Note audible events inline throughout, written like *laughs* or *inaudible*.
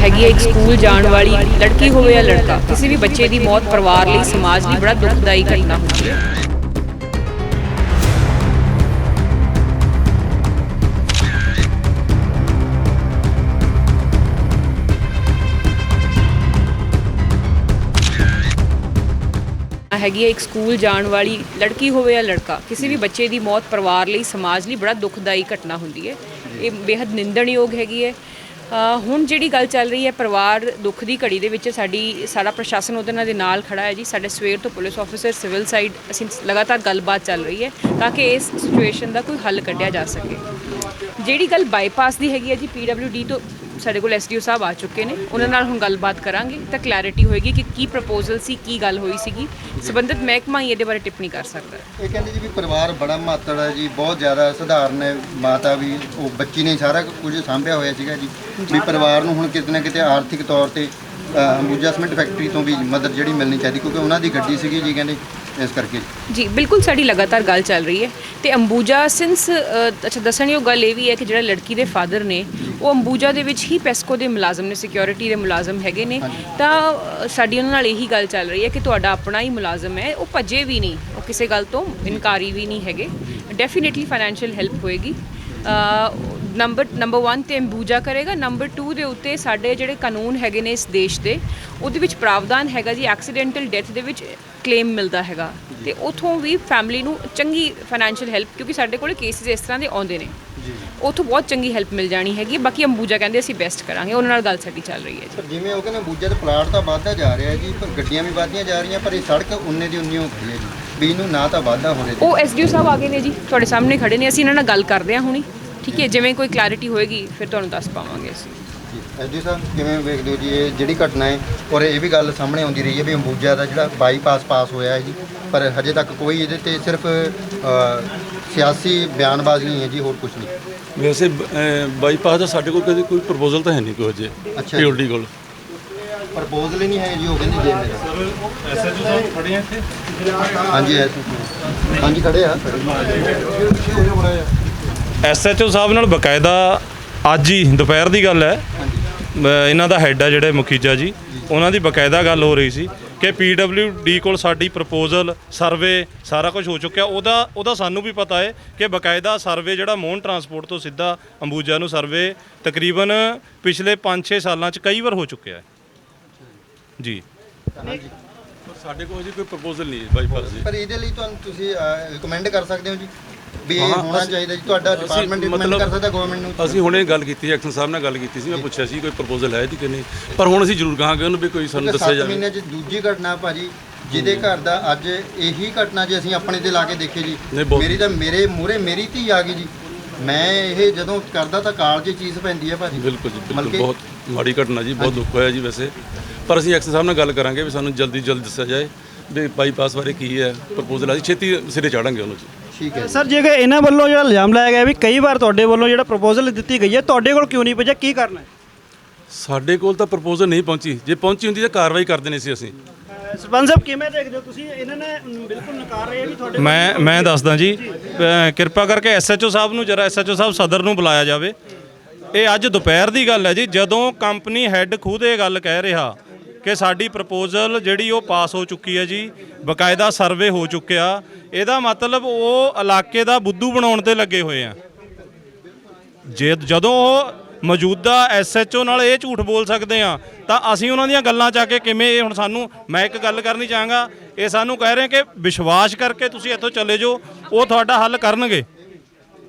ਹੈਗੀ ਹੈ, ਇੱਕ ਸਕੂਲ ਜਾਣ ਵਾਲੀ ਲੜਕੀ ਹੋਵੇ ਜਾਂ ਲੜਕਾ, ਕਿਸੇ ਵੀ ਬੱਚੇ ਦੀ ਮੌਤ ਪਰਿਵਾਰ ਲਈ ਸਮਾਜ ਲਈ ਬੜਾ ਦੁਖਦਾਈ ਘਟਨਾ ਹੁੰਦੀ ਹੈ। ਹੈਗੀ ਹੈ, ਇੱਕ ਸਕੂਲ ਜਾਣ ਵਾਲੀ ਲੜਕੀ ਹੋਵੇ ਜਾਂ ਲੜਕਾ, ਕਿਸੇ ਵੀ ਬੱਚੇ ਦੀ ਮੌਤ ਪਰਿਵਾਰ ਲਈ ਸਮਾਜ ਲਈ ਬੜਾ ਦੁਖਦਾਈ ਘਟਨਾ ਹੁੰਦੀ ਹੈ। ਇਹ ਬੇहद ਨਿੰਦਣਯੋਗ ਹੈਗੀ ਹੈ। ਹੁਣ ਜਿਹੜੀ ਗੱਲ ਚੱਲ ਰਹੀ ਹੈ ਪਰਿਵਾਰ ਦੁੱਖ ਦੀ ਘੜੀ ਦੇ ਵਿੱਚ ਸਾਡੀ, ਸਾਰਾ ਪ੍ਰਸ਼ਾਸਨ ਉਹਦੇ ਨਾਲ ਦੇ ਨਾਲ ਖੜਾ ਹੈ ਜੀ। ਸਾਡੇ ਸਵੇਰ ਤੋਂ ਪੁਲਿਸ ਆਫੀਸਰ ਸਿਵਲ ਸਾਈਡ ਅਸੀਂ ਲਗਾਤਾਰ ਗੱਲਬਾਤ ਚੱਲ ਰਹੀ ਹੈ ਤਾਂ ਕਿ ਇਸ ਸਿਚੁਏਸ਼ਨ ਦਾ ਕੋਈ ਹੱਲ ਕੱਢਿਆ ਜਾ ਸਕੇ। ਜਿਹੜੀ ਗੱਲ ਬਾਈਪਾਸ ਦੀ ਹੈਗੀ ਹੈ ਜੀ ਪੀਡਬਲਯੂਡੀ ਤੋਂ ਸਾਡੇ ਕੋਲ ਐਸਡੀਓ ਸਾਹਿਬ ਆ ਚੁੱਕੇ ਨੇ। ਉਹਨਾਂ ਨਾਲ ਹੁਣ ਗੱਲਬਾਤ ਕਰਾਂਗੇ ਤਾਂ ਕਲੈਰਿਟੀ ਹੋਏਗੀ ਕਿ ਕੀ ਪ੍ਰਪੋਜ਼ਲ ਸੀ ਕੀ ਗੱਲ ਹੋਈ ਸੀਗੀ। ਸਬੰਧਤ ਮਹਿਕਮਾ ਹੀ ਇਹਦੇ ਬਾਰੇ ਟਿੱਪਣੀ ਕਰ ਸਕਦਾ ਹੈ। ਇਹ ਕਹਿੰਦੇ ਜੀ ਵੀ ਪਰਿਵਾਰ ਬੜਾ ਮਾਤੜ ਹੈ ਜੀ ਬਹੁਤ ਜ਼ਿਆਦਾ ਸਧਾਰਨ ਹੈ। ਮਾਤਾ ਵੀ ਉਹ ਬੱਚੀ ਨੇ ਸਾਰਾ ਕੁਝ ਸਾਂਭਿਆ ਹੋਇਆ ਸੀਗਾ ਜੀ। ਵੀ ਪਰਿਵਾਰ ਨੂੰ ਹੁਣ ਕਿਤੇ ਨਾ ਕਿਤੇ ਆਰਥਿਕ ਤੌਰ ਤੇ ਅੰਬੂਜਾ ਸੀਮੈਂਟ ਫੈਕਟਰੀ ਤੋਂ ਵੀ ਮਦਦ ਜਿਹੜੀ ਮਿਲਣੀ ਚਾਹੀਦੀ ਕਿਉਂਕਿ ਉਹਨਾਂ ਦੀ ਗੱਡੀ ਸੀਗੀ ਜੀ ਕਹਿੰਦੇ ਇਸ ਕਰਕੇ। ਜੀ ਬਿਲਕੁਲ ਸਾਡੀ ਲਗਾਤਾਰ ਗੱਲ ਚੱਲ ਰਹੀ ਹੈ। ਤੇ ਅੰਬੂਜਾ ਸਿੰਸ ਅੱਛਾ ਦੱਸਣਯੋਗ ਗੱਲ ਇਹ ਵੀ ਹੈ ਕਿ ਜਿਹੜਾ ਲੜਕੀ ਦੇ ਫਾਦਰ ਨੇ ਉਹ ਅੰਬੂਜਾ ਦੇ ਵਿੱਚ ਹੀ ਪੈਸਕੋ ਦੇ ਮੁਲਾਜ਼ਮ ਨੇ ਸਿਕਿਉਰਿਟੀ ਦੇ ਮੁਲਾਜ਼ਮ ਹੈਗੇ ਨੇ। ਤਾਂ ਸਾਡੀ ਉਹਨਾਂ ਨਾਲ ਇਹੀ ਗੱਲ ਚੱਲ ਰਹੀ ਹੈ ਕਿ ਤੁਹਾਡਾ ਆਪਣਾ ਹੀ ਮੁਲਾਜ਼ਮ ਹੈ ਉਹ ਭੱਜੇ ਵੀ ਨਹੀਂ ਉਹ ਕਿਸੇ ਗੱਲ ਤੋਂ ਇਨਕਾਰੀ ਵੀ ਨਹੀਂ ਹੈਗੇ। ਡੈਫੀਨਿਟਲੀ ਫਾਈਨੈਂਸ਼ੀਅਲ ਹੈਲਪ ਹੋਏਗੀ। ਨੰਬਰ ਨੰਬਰ 1 ਤੇ ਅੰਬੂਜਾ ਕਰੇਗਾ। ਨੰਬਰ 2 ਦੇ ਉੱਤੇ ਸਾਡੇ ਜਿਹੜੇ ਕਾਨੂੰਨ ਹੈਗੇ ਨੇ ਇਸ ਦੇਸ਼ ਦੇ ਉਹਦੇ ਵਿੱਚ ਪ੍ਰਾਵਧਾਨ ਹੈਗਾ ਜੀ ਐਕਸੀਡੈਂਟਲ ਡੈਥ ਦੇ ਵਿੱਚ ਕਲੇਮ ਮਿਲਦਾ ਹੈਗਾ। ਤੇ ਉਥੋਂ ਵੀ ਫੈਮਿਲੀ ਨੂੰ ਚੰਗੀ ਫਾਈਨੈਂਸ਼ੀਅਲ ਹੈਲਪ ਕਿਉਂਕਿ ਸਾਡੇ ਕੋਲ ਕੇਸਿਸ ਇਸ ਤਰ੍ਹਾਂ ਦੇ ਆਉਂਦੇ ਨੇ। ਜੀ ਉਥੋਂ ਬਹੁਤ ਚੰਗੀ ਹੈਲਪ ਮਿਲ ਜਾਣੀ ਹੈਗੀ ਬਾਕੀ ਅੰਬੂਜਾ ਕਹਿੰਦੇ ਅਸੀਂ ਬੈਸਟ ਕਰਾਂਗੇ। ਉਹਨਾਂ ਨਾਲ ਗੱਲ ਸਾਡੀ ਚੱਲ ਰਹੀ ਹੈ ਜੀ। ਪਰ ਜਿਵੇਂ ਉਹ ਕਹਿੰਦੇ ਅੰਬੂਜਾ ਦੇ ਪਲਾਟ ਤਾਂ ਵੱਧਦਾ ਜਾ ਰਿਹਾ ਜੀ ਪਰ ਗੱਡੀਆਂ ਵੀ ਵੱਧਦੀਆਂ ਜਾ ਰਹੀਆਂ ਪਰ ਇਹ ਸੜਕ ਉਨੇ ਦੀ ਉਨੀ ਹੋ ਖੜੀ ਹੈ ਜੀ। ਵੀ ਇਹਨੂੰ ਨਾ ਤਾਂ ਵਾਧਾ ਹੋ ਰਿਹਾ ਜੀ ਉਹ ਐਸਡੀਓ ਸਾਹਿਬ ਆ ਗਏ ਨੇ ਜੀ ਤੁਹਾਡੇ ਸਾਹਮਣੇ ਖੜੇ ਨੇ। ਅਸੀਂ ਇਹਨਾਂ ਨਾਲ ਗੱਲ ਕਰਦੇ ਹਾਂ ਹੁਣੀ। ਠੀਕ ਹੈ ਜਿਵੇਂ ਕੋਈ ਕਲੈਰਿਟੀ ਹੋਏਗੀ ਫਿਰ ਤੁਹਾਨੂੰ ਦੱਸ ਪਾਵਾਂਗੇ ਅਸੀਂ। ਐਸਡੀ ਸਾਹਿਬ ਕਿਵੇਂ ਵੇਖਦੇ ਹੋ ਜੀ ਇਹ ਜਿਹੜੀ ਘਟਨਾ ਹੈ? ਔਰ ਇਹ ਵੀ ਗੱਲ ਸਾਹਮਣੇ ਆਉਂਦੀ ਰਹੀ ਹੈ ਵੀ ਅੰਬੂਜਾ ਦਾ ਜਿਹੜਾ ਬਾਈਪਾਸ ਪਾਸ ਹੋਇਆ ਹੈ ਜੀ। ਪਰ ਹਜੇ ਤੱਕ ਕੋਈ ਇਹਦੇ ਤੇ ਸਿਰਫ ਸਿਆਸੀ ਬਿਆਨਬਾਜ਼ੀ ਨਹੀਂ ਹੈ ਜੀ ਹੋਰ ਕੁਝ ਨਹੀਂ। ਵੈਸੇ ਬਾਈਪਾਸ ਦਾ ਸਾਡੇ ਕੋਲ ਕਦੇ ਕੋਈ ਪ੍ਰਪੋਜ਼ਲ ਤਾਂ ਹੈ ਨਹੀਂ ਕੋਈ ਅਜੇ ਅੱਛਾ। ਪੀਓਡੀ ਕੋਲ। ਪ੍ਰਪੋਜ਼ਲ ਹੀ ਨਹੀਂ ਹੈ ਜੀ ਉਹ ਕਹਿੰਦੇ ਜੇ ਮੇਰਾ ਐਸਐਚਓ ਸਾਹਿਬ ਖੜੇ ਆ ਇੱਥੇ ਹਾਂਜੀ ਐਸ ਹਾਂਜੀ ਖੜੇ ਆ। ਐਸਐਚਓ ਸਾਹਿਬ ਨਾਲ ਬਕਾਇਦਾ ਅੱਜ ਹੀ ਦੁਪਹਿਰ ਦੀ ਗੱਲ ਹੈ। ਇਹਨਾਂ ਦਾ ਹੈੱਡ ਆ ਜਿਹੜੇ ਮੁਖੀਜਾ ਜੀ। ਉਹਨਾਂ ਦੀ ਬਕਾਇਦਾ ਗੱਲ ਹੋ ਰਹੀ ਸੀ ਕਿ ਪੀਡਬਲਯੂਡੀ ਕੋਲ ਸਾਡੀ ਪ੍ਰਪੋਜ਼ਲ ਸਰਵੇ ਸਾਰਾ ਕੁਝ ਹੋ ਚੁੱਕਿਆ। ਉਹਦਾ ਉਹਦਾ ਸਾਨੂੰ ਵੀ ਪਤਾ ਹੈ ਕਿ ਬਕਾਇਦਾ ਸਰਵੇ ਜਿਹੜਾ ਮੋਹਨ ਟਰਾਂਸਪੋਰਟ ਤੋਂ ਸਿੱਧਾ ਅੰਬੂਜਾ ਨੂੰ ਸਰਵੇ ਤਕਰੀਬਨ ਪਿਛਲੇ 5-6 ਸਾਲਾਂ 'ਚ ਕਈ ਵਾਰ ਹੋ ਚੁੱਕਿਆ ਹੈ। ਜੀ। ਸਾਡੇ ਕੋਲ ਅਜੇ ਕੋਈ ਪ੍ਰਪੋਜ਼ਲ ਨਹੀਂ ਹੈ ਬਾਈਪਾਸ ਦੀ ਪਰ ਇਹਦੇ ਲਈ ਤੁਹਾਨੂੰ ਤੁਸੀਂ ਰਿਕਮੈਂਡ ਕਰ ਸਕਦੇ ਹੋ ਜੀ? ਵੀ ਇਹ ਹਾਂ, ਹੋਣਾ ਅਸੀਂ- ਚਾਹੀਦਾ ਜੀ ਤੁਹਾਡਾ ਅਸੀਂ ਡਿਪਾਰਟਮੈਂਟ ਮਤਲਬ- ਕਰ ਸਕਦਾ ਗਵਰਨਮੈਂਟ ਨੂੰ ਅਸੀਂ ਹੁਣੇ ਗੱਲ ਕੀਤੀ ਐਕਸ਼ਨ ਸਾਹਿਬ ਨਾਲ ਗੱਲ ਕੀਤੀ ਸੀ ਮੈਂ ਪੁੱਛਿਆ ਸੀ ਕੋਈ ਪ੍ਰਪੋਜ਼ਲ ਹੈ ਜੀ ਕਿ ਨਹੀਂ? ਪਰ ਹੁਣ ਅਸੀਂ ਜ਼ਰੂਰ ਕਹਾਂਗੇ ਉਹਨੂੰ ਵੀ ਕੋਈ ਸਾਨੂੰ ਦੱਸਿਆ 7 ਜਾਵੇ। ਮਹੀਨੇ ਚ ਦੂਜੀ ਘਟਨਾ ਭਾਜੀ ਜਿਹਦੇ ਘਰ ਦਾ ਅੱਜ ਇਹੀ ਘਟਨਾ ਜੇ ਅਸੀਂ ਆਪਣੇ ਤੇ ਲਾ ਕੇ ਦੇਖੇ ਜੀ ਨਹੀਂ, ਬਹੁਤ- ਮੇਰੀ ਤਾਂ ਮੇਰੇ ਮੂਹਰੇ ਮੇਰੀ ਧੀ ਆ ਗਈ ਜੀ। ਮੈਂ ਇਹ ਜਦੋਂ ਕਰਦਾ ਤਾਂ ਕਾਲ 'ਚ ਚੀਜ਼ ਪੈਂਦੀ ਹੈ ਭਾਜੀ। ਬਿਲਕੁਲ ਜੀ ਬਿਲਕੁਲ ਬਹੁਤ ਮਾੜੀ ਘਟਨਾ ਜੀ ਬਹੁਤ ਦੁੱਖ ਹੋਇਆ ਜੀ ਵੈਸੇ। ਪਰ ਅਸੀਂ ਐਕਸ਼ਨ ਸਾਹਿਬ ਨਾਲ ਗੱਲ ਕਰਾਂਗੇ ਵੀ ਸਾਨੂੰ ਜਲਦੀ ਜਲਦ ਦੱਸਿਆ ਜਾਏ ਵੀ ਬਾਈਪਾਸ ਬਾਰੇ ਕੀ ਹੈ ਪ੍ਰਪੋਜ਼ਲ ਅਸੀਂ ਛੇਤੀ ਸਿਰੇ ਚਾੜਾਂਗੇ ਉਹਨੂੰ ਜੀ। ਠੀਕ ਹੈ ਸਰ ਜੇ ਇਹਨਾਂ ਵੱਲੋਂ ਜਿਹੜਾ ਇਲਜ਼ਾਮ ਲਾਇਆ ਗਿਆ ਵੀ ਕਈ ਵਾਰ ਤੁਹਾਡੇ ਵੱਲੋਂ ਜਿਹੜਾ ਪ੍ਰਪੋਜ਼ਲ ਦਿੱਤੀ ਗਈ ਹੈ ਤੁਹਾਡੇ ਕੋਲ ਕਿਉਂ ਨਹੀਂ ਪਹੁੰਚਿਆ ਕੀ ਕਰਨਾ ਹੈ? ਸਾਡੇ ਕੋਲ ਤਾਂ ਪ੍ਰਪੋਜ਼ਲ ਨਹੀਂ ਪਹੁੰਚੀ। ਜੇ ਪਹੁੰਚੀ ਹੁੰਦੀ ਤਾਂ ਕਾਰਵਾਈ ਕਰ ਦੇਣੀ ਸੀ ਅਸੀਂ। ਸਰਪੰਚ ਸਾਹਿਬ ਕਿਵੇਂ ਦੇਖਦੇ ਹੋ ਤੁਸੀਂ? ਇਹਨਾਂ ਨੇ ਬਿਲਕੁਲ ਨਕਾਰ ਰਹੇ ਵੀ ਤੁਹਾਡੇ ਮੈਂ ਮੈਂ ਦੱਸਦਾ ਜੀ। ਕਿਰਪਾ ਕਰਕੇ ਐਸਐਚਓ ਸਾਹਿਬ ਨੂੰ ਜਰਾ ਐਸਐਚਓ ਸਾਹਿਬ ਸਦਰ ਨੂੰ ਬੁਲਾਇਆ ਜਾਵੇ। ਇਹ ਅੱਜ ਦੁਪਹਿਰ ਦੀ ਗੱਲ ਹੈ ਜੀ। ਜਦੋਂ ਕੰਪਨੀ ਹੈੱਡ ਖੁਦ ਇਹ ਗੱਲ ਕਹਿ ਰਿਹਾ ਕਿ ਸਾਡੀ ਪ੍ਰਪੋਜ਼ਲ ਜਿਹੜੀ ਉਹ ਪਾਸ ਹੋ ਚੁੱਕੀ ਹੈ ਜੀ, ਬਕਾਇਦਾ ਸਰਵੇ ਹੋ ਚੁੱਕਿਆ। ਇਹਦਾ ਮਤਲਬ ਉਹ ਇਲਾਕੇ ਦਾ ਬੁੱਧੂ ਬਣਾਉਣ ਤੇ ਲੱਗੇ ਹੋਏ ਆ। ਜੇ ਜਦੋਂ ਉਹ ਮੌਜੂਦਾ ਐਸਐਚਓ ਨਾਲ ਇਹ ਝੂਠ ਬੋਲ ਸਕਦੇ ਆ, ਤਾਂ ਅਸੀਂ ਉਹਨਾਂ ਦੀਆਂ ਗੱਲਾਂ ਚ ਆ ਕੇ ਕਿਵੇਂ ਇਹ ਹੁਣ ਸਾਨੂੰ, ਮੈਂ ਇੱਕ ਗੱਲ ਕਰਨੀ ਚਾਹਾਂਗਾ, ਇਹ ਸਾਨੂੰ ਕਹਿ ਰਹੇ ਕਿ ਵਿਸ਼ਵਾਸ ਕਰਕੇ ਤੁਸੀਂ ਇੱਥੋਂ ਚਲੇ ਜਾਓ, ਉਹ ਤੁਹਾਡਾ ਹੱਲ ਕਰਨਗੇ।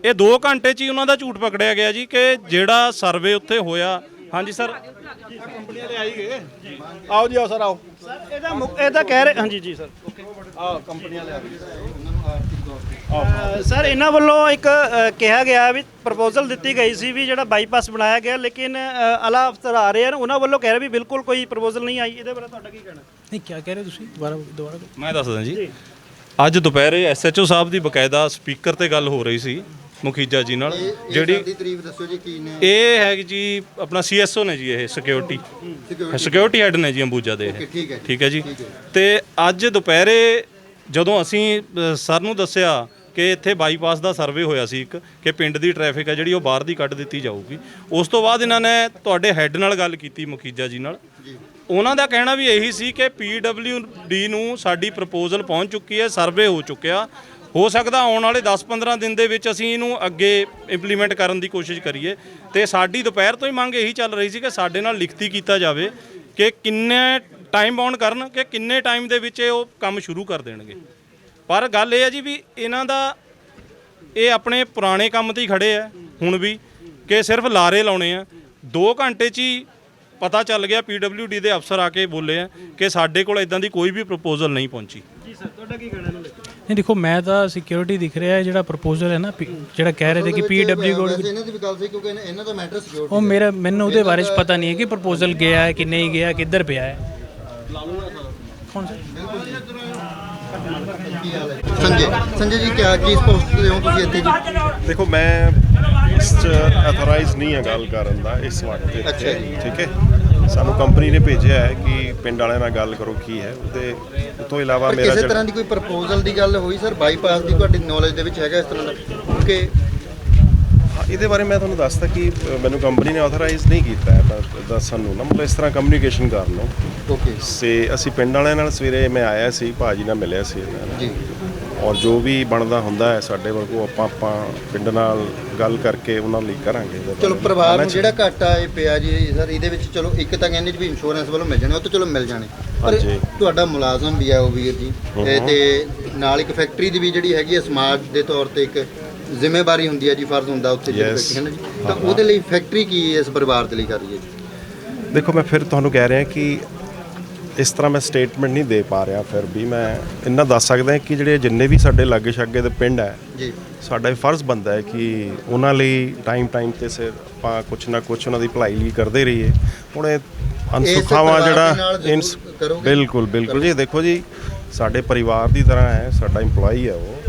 ਇਹ 2 ਘੰਟੇ ਚ ਹੀ ਉਹਨਾਂ ਦਾ ਝੂਠ ਪਕੜਿਆ ਗਿਆ ਜੀ ਕਿ ਜਿਹੜਾ ਸਰਵੇ ਉੱਥੇ ਹੋਇਆ ਹਾਂਜੀ ਸਰ। ਆਓ ਜੀ ਆਓ ਸਰ ਆਓ। ਸਰ ਇਹਦਾ ਮੁੱਖ- ਇਹ ਤਾਂ ਕਹਿ ਰਹੇ ਹਾਂਜੀ ਜੀ ਸਰ। ਆਹ ਕੰਪਨੀਆਂ ਲਿਆ ਅਹ, ਸਰ ਇਹਨਾਂ ਵੱਲੋਂ ਇੱਕ ਕਿਹਾ ਗਿਆ ਵੀ ਪ੍ਰਪੋਜ਼ਲ ਦਿੱਤੀ ਗਈ ਸੀ ਵੀ ਜਿਹੜਾ ਬਾਈਪਾਸ ਬਣਾਇਆ ਗਿਆ ਲੇਕਿਨ ਅਹ, ਆਲਾ ਅਫਸਰ ਆ ਰਹੇ ਹਨ ਉਹਨਾਂ ਵੱਲੋਂ ਕਹਿ ਰਹੇ ਵੀ ਬਿਲਕੁਲ ਕੋਈ ਪ੍ਰਪੋਜ਼ਲ ਨਹੀਂ ਆਈ। ਇਹਦੇ ਬਾਰੇ ਤੁਹਾਡਾ ਕੀ ਕਹਿਣਾ? ਨਹੀਂ ਕੀ ਕਹਿ ਰਹੇ ਤੁਸੀਂ? ਦੁਬਾਰਾ ਦੁਬਾਰਾ ਮੈਂ ਦੱਸਦਾ ਜੀ। ਅੱਜ ਦੁਪਹਿਰੇ ਐਸਐਚਓ ਸਾਹਿਬ ਦੀ ਬਕਾਇਦਾ ਸਪੀਕਰ ਤੇ ਗੱਲ ਹੋ ਰਹੀ ਸੀ। ਮੁਖੀਜਾ ਜੀ ਨਾਲ ਜਿਹੜੀ ਜਿਹੜੀ ਦੀ ਤਾਰੀਫ ਦੱਸੋ ਜੀ ਕੀ ਨੇ? ਇਹ ਹੈ ਜੀ ਆਪਣਾ ਸੀਐਸਓ ਨੇ ਜੀ ਇਹ ਸਿਕਿਉਰਿਟੀ ਸਿਕਿਉਰਿਟੀ ਹੈਡ ਨੇ ਜੀ ਅੰਬੂਜਾ ਦੇ ਇਹ। ਠੀਕ ਹੈ ਜੀ। ਠੀਕ ਹੈ ਜੀ। ਤੇ ਅੱਜ ਦੁਪਹਿਰੇ ਜਦੋਂ ਅਸੀਂ ਸਰ ਨੂੰ ਦੱਸਿਆ ਕਿ ਇੱਥੇ ਬਾਈਪਾਸ ਦਾ ਸਰਵੇ ਹੋਇਆ ਸੀ ਇੱਕ ਕਿ ਪਿੰਡ ਦੀ ਟ੍ਰੈਫਿਕ ਹੈ ਜਿਹੜੀ ਉਹ ਬਾਹਰ ਦੀ ਕੱਢ ਦਿੱਤੀ ਜਾਊਗੀ। ਉਸ ਤੋਂ ਬਾਅਦ ਇਹਨਾਂ ਨੇ ਤੁਹਾਡੇ ਹੈੱਡ ਨਾਲ ਗੱਲ ਕੀਤੀ ਮੁਖੀਜਾ ਜੀ ਨਾਲ। ਉਹਨਾਂ ਦਾ ਕਹਿਣਾ ਵੀ ਇਹੀ ਸੀ ਕਿ ਡੀ ਨੂੰ ਸਾਡੀ ਪ੍ਰਪੋਜ਼ਲ ਪਹੁੰਚ ਚੁੱਕੀ ਹੈ ਸਰਵੇ ਹੋ ਚੁੱਕਿਆ। ਹੋ ਸਕਦਾ ਆਉਣ ਵਾਲੇ 10-15 ਦਿਨ ਦੇ ਵਿੱਚ ਅਸੀਂ ਇਹਨੂੰ ਅੱਗੇ ਇੰਪਲੀਮੈਂਟ ਕਰਨ ਦੀ ਕੋਸ਼ਿਸ਼ ਕਰੀਏ। ਤੇ ਸਾਡੀ ਦੁਪਹਿਰ ਤੋਂ ਹੀ ਮੰਗ ਇਹੀ ਚੱਲ ਰਹੀ ਸੀ ਕਿ ਸਾਡੇ ਨਾਲ ਲਿਖਤੀ ਕੀਤਾ ਜਾਵੇ ਕਿ ਕਿੰਨੇ ਟਾਈਮ ਬਾਉਂਡ ਕਰਨ, ਕਿ ਕਿੰਨੇ ਟਾਈਮ ਦੇ ਵਿੱਚ ਇਹ ਉਹ ਕੰਮ ਸ਼ੁਰੂ ਕਰ ਦੇਣਗੇ। ਪਰ ਗੱਲ ਇਹ ਹੈ ਜੀ ਵੀ ਇਹਨਾਂ ਦਾ, ਇਹ ਆਪਣੇ ਪੁਰਾਣੇ ਕੰਮ ਤੇ ਹੀ ਖੜੇ ਆ ਹੁਣ ਵੀ, ਕਿ ਸਿਰਫ ਲਾਰੇ ਲਾਉਣੇ ਆ। 2 ਘੰਟੇ 'ਚ ਹੀ ਪਤਾ ਚੱਲ ਗਿਆ ਡੀ ਦੇ ਅਫਸਰ ਆ ਕੇ ਬੋਲੇ ਆ ਕਿ ਸਾਡੇ ਕੋਲ ਇਦਾਂ ਦੀ ਕੋਈ ਵੀ ਪ੍ਰਪੋਜ਼ਲ ਨਹੀਂ ਪਹੁੰਚੀ। ਜੀ ਸਰ, ਤੁਹਾਡਾ ਕੀ ਕਹਿਣਾ ਇਹਨੂੰ ਨਹੀਂ ਦੇਖੋ ਮੈਂ ਤਾਂ ਸਿਕਿਉਰਿਟੀ ਦਿਖ ਰਿਹਾ ਹੈ ਜਿਹੜਾ ਪ੍ਰਪੋਜ਼ਲ ਹੈ ਨਾ P- ਜਿਹੜਾ ਕਹਿ ਰਹੇ ਤੇ ਕਿ ਪੀਡਬਲਿਊ ਕੋਲ ਵੈਸੇ ਇਹਨਾਂ ਦੀ ਵੀ ਗੱਲ ਸੀ ਕਿਉਂਕਿ ਇਹਨਾਂ- ਇਹਨਾਂ ਦਾ ਮੈਟਰ ਸਿਕਿਉਰਿਟੀ ਉਹ ਮੇਰਾ ਮੈਨੂੰ ਉਹਦੇ ਬਾਰੇ 'ਚ ਪਤਾ ਨਹੀਂ ਹੈ ਕਿ ਪ੍ਰਪੋਜ਼ਲ ਗਿਆ ਹੈ ਕਿ ਨਹੀਂ ਗਿਆ ਕਿੱਧਰ ਪਿਆ ਹੈ। ਕੌਣ ਸਰ? ਸੰਜੇ ਸੰਜੇ ਜੀ ਕਿਆ ਚੀਜ਼ ਪੋਸਟ ਤੇ ਹੋ ਤੁਸੀਂ ਇੱਥੇ ਜੀ? ਦੇਖੋ ਮੈਂ ਇਸ ਚ ਅਥੋਰਾਈਜ਼ ਨਹੀਂ ਹੈ ਗੱਲ ਕਰਨ ਦਾ ਇਸ ਵਕਤ ਤੇ ਅੱਛਾ ਜੀ। ਠੀਕ ਹੈ? ਸਾਨੂੰ ਕੰਪਨੀ ਨੇ ਭੇਜਿਆ ਹੈ ਕਿ ਪਿੰਡ ਵਾਲਿਆਂ ਨਾਲ ਗੱਲ ਕਰੋ ਕੀ ਹੈ। ਤੇ ਉਸ ਤੋਂ ਇਲਾਵਾ ਪਰ ਮੇਰਾ ਕਿਸੇ ਤਰ੍ਹਾਂ ਦੀ ਕੋਈ ਪ੍ਰਪੋਜ਼ਲ ਦੀ ਗੱਲ ਹੋਈ ਸਰ ਬਾਈਪਾਸ ਦੀ ਤੁਹਾਡੀ ਨੌਲੇਜ ਦੇ ਵਿੱਚ ਹੈਗਾ ਇਸ ਤਰ੍ਹਾਂ ਦਾ? ਹਾਂ, ਇਹਦੇ ਬਾਰੇ ਮੈਂ ਤੁਹਾਨੂੰ ਦੱਸਦਾ ਕਿ ਅ, ਮੈਨੂੰ ਕੰਪਨੀ ਨੇ ਆਥੋਰਾਈਜ਼ ਨਹੀਂ ਕੀਤਾ ਹੈ ਤਾਂ ਦੱਸਣ ਨੂੰ ਨਾ ਮਤਲਬ ਇਸ ਤਰ੍ਹਾਂ ਕਮਿਊਨੀਕੇਸ਼ਨ ਕਰ ਲਓ ਓਕੇ ਸੇ ਅਸੀਂ ਪਿੰਡ ਵਾਲਿਆਂ ਨਾਲ ਸਵੇਰੇ ਮੈਂ ਆਇਆ ਸੀ ਭਾਜੀ ਨਾਲ ਮਿਲਿਆ ਸੀ। ਇਹਨਾਂ ਨਾਲ। ਜੀ। ਔਰ ਜੋ ਵੀ ਬਣਦਾ ਹੁੰਦਾ ਹੈ ਸਾਡੇ ਵੱਲੋਂ ਆਪਾਂ ਆਪਾਂ ਪਿੰਡ ਨਾਲ ਗੱਲ ਕਰਕੇ ਉਹਨਾਂ ਲਈ ਕਰਾਂਗੇ ਇਹਦੇ ਚਲੋ। ਪਰਿਵਾਰ ਨੂੰ ਜਿਹੜਾ ਘਾਟਾ ਇਹ ਪਿਆ ਜੀ ਸਰ ਇਹਦੇ ਵਿੱਚ ਚਲੋ ਇੱਕ ਤਾਂ ਕਹਿੰਦੇ ਜੀ ਵੀ ਇੰਸ਼ੋਰੈਂਸ ਵੱਲੋਂ ਮਿਲ ਜਾਣੇ ਉਹ ਤਾਂ ਚਲੋ ਮਿਲ ਜਾਣੇ ਪਰ ਹਾਂਜੀ। ਤੁਹਾਡਾ ਮੁਲਾਜ਼ਮ ਵੀ ਹੈ ਉਹ ਵੀਰ ਜੀ। ਤੇ ਨਾਲ ਇੱਕ ਫੈਕਟਰੀ ਦੀ ਵੀ ਜਿਹੜੀ ਹੈਗੀ ਹੈ ਸਮਾਜ ਦੇ ਤੌਰ ਤੇ ਇੱਕ ਜ਼ਿੰਮੇਵਾਰੀ ਹੁੰਦੀ ਹੈ ਜੀ ਫਰਜ਼ ਹੁੰਦਾ ਉੱਥੇ ਜਿਹੜੀ Yes. ਫੈਕਟਰੀ ਹੈ ਨਾ ਜੀ ਤਾਂ ਉਹਦੇ ਲਈ ਫੈਕਟਰੀ ਕੀ ਇਸ ਪਰਿਵਾਰ ਦੇ ਲਈ ਕਰ ਰਹੀ ਹੈ ਜੀ ਦੇਖੋ ਮੈਂ ਫਿਰ ਤੁਹਾਨੂੰ ਕਹਿ ਰਿਹਾ ਕਿ ਇਸ ਤਰ੍ਹਾਂ ਮੈਂ ਸਟੇਟਮੈਂਟ ਨਹੀਂ ਦੇ ਪਾ ਰਿਹਾ ਫਿਰ ਵੀ ਮੈਂ ਇੰਨਾ ਦੱਸ ਸਕਦਾ ਕਿ ਜਿਹੜੇ ਜਿੰਨੇ ਵੀ ਸਾਡੇ ਲਾਗੇ ਛਾਗੇ ਦੇ ਪਿੰਡ ਹੈ ਜੀ। ਸਾਡਾ ਇਹ ਫਰਜ਼ ਬਣਦਾ ਹੈ ਕਿ ਉਹਨਾਂ ਲਈ ਟਾਈਮ ਟਾਈਮ ਤੇ ਸਿਰ ਆਪਾਂ ਕੁਛ ਨਾ ਕੁਛ ਉਹਨਾਂ ਦੀ ਭਲਾਈ ਲਈ ਕਰਦੇ ਰਹੀਏ। ਹੁਣ ਇਹ ਅਨਸੁਖਾਵਾਂ ਜਿਹੜਾ? ਬਿਲਕੁਲ ਬਿਲਕੁਲ ਜੀ। ਦੇਖੋ ਜੀ ਸਾਡੇ ਪਰਿਵਾਰ ਦੀ ਤਰ੍ਹਾਂ ਹੈ ਸਾਡਾ EMPLOYEE ਹੈ ਉਹ।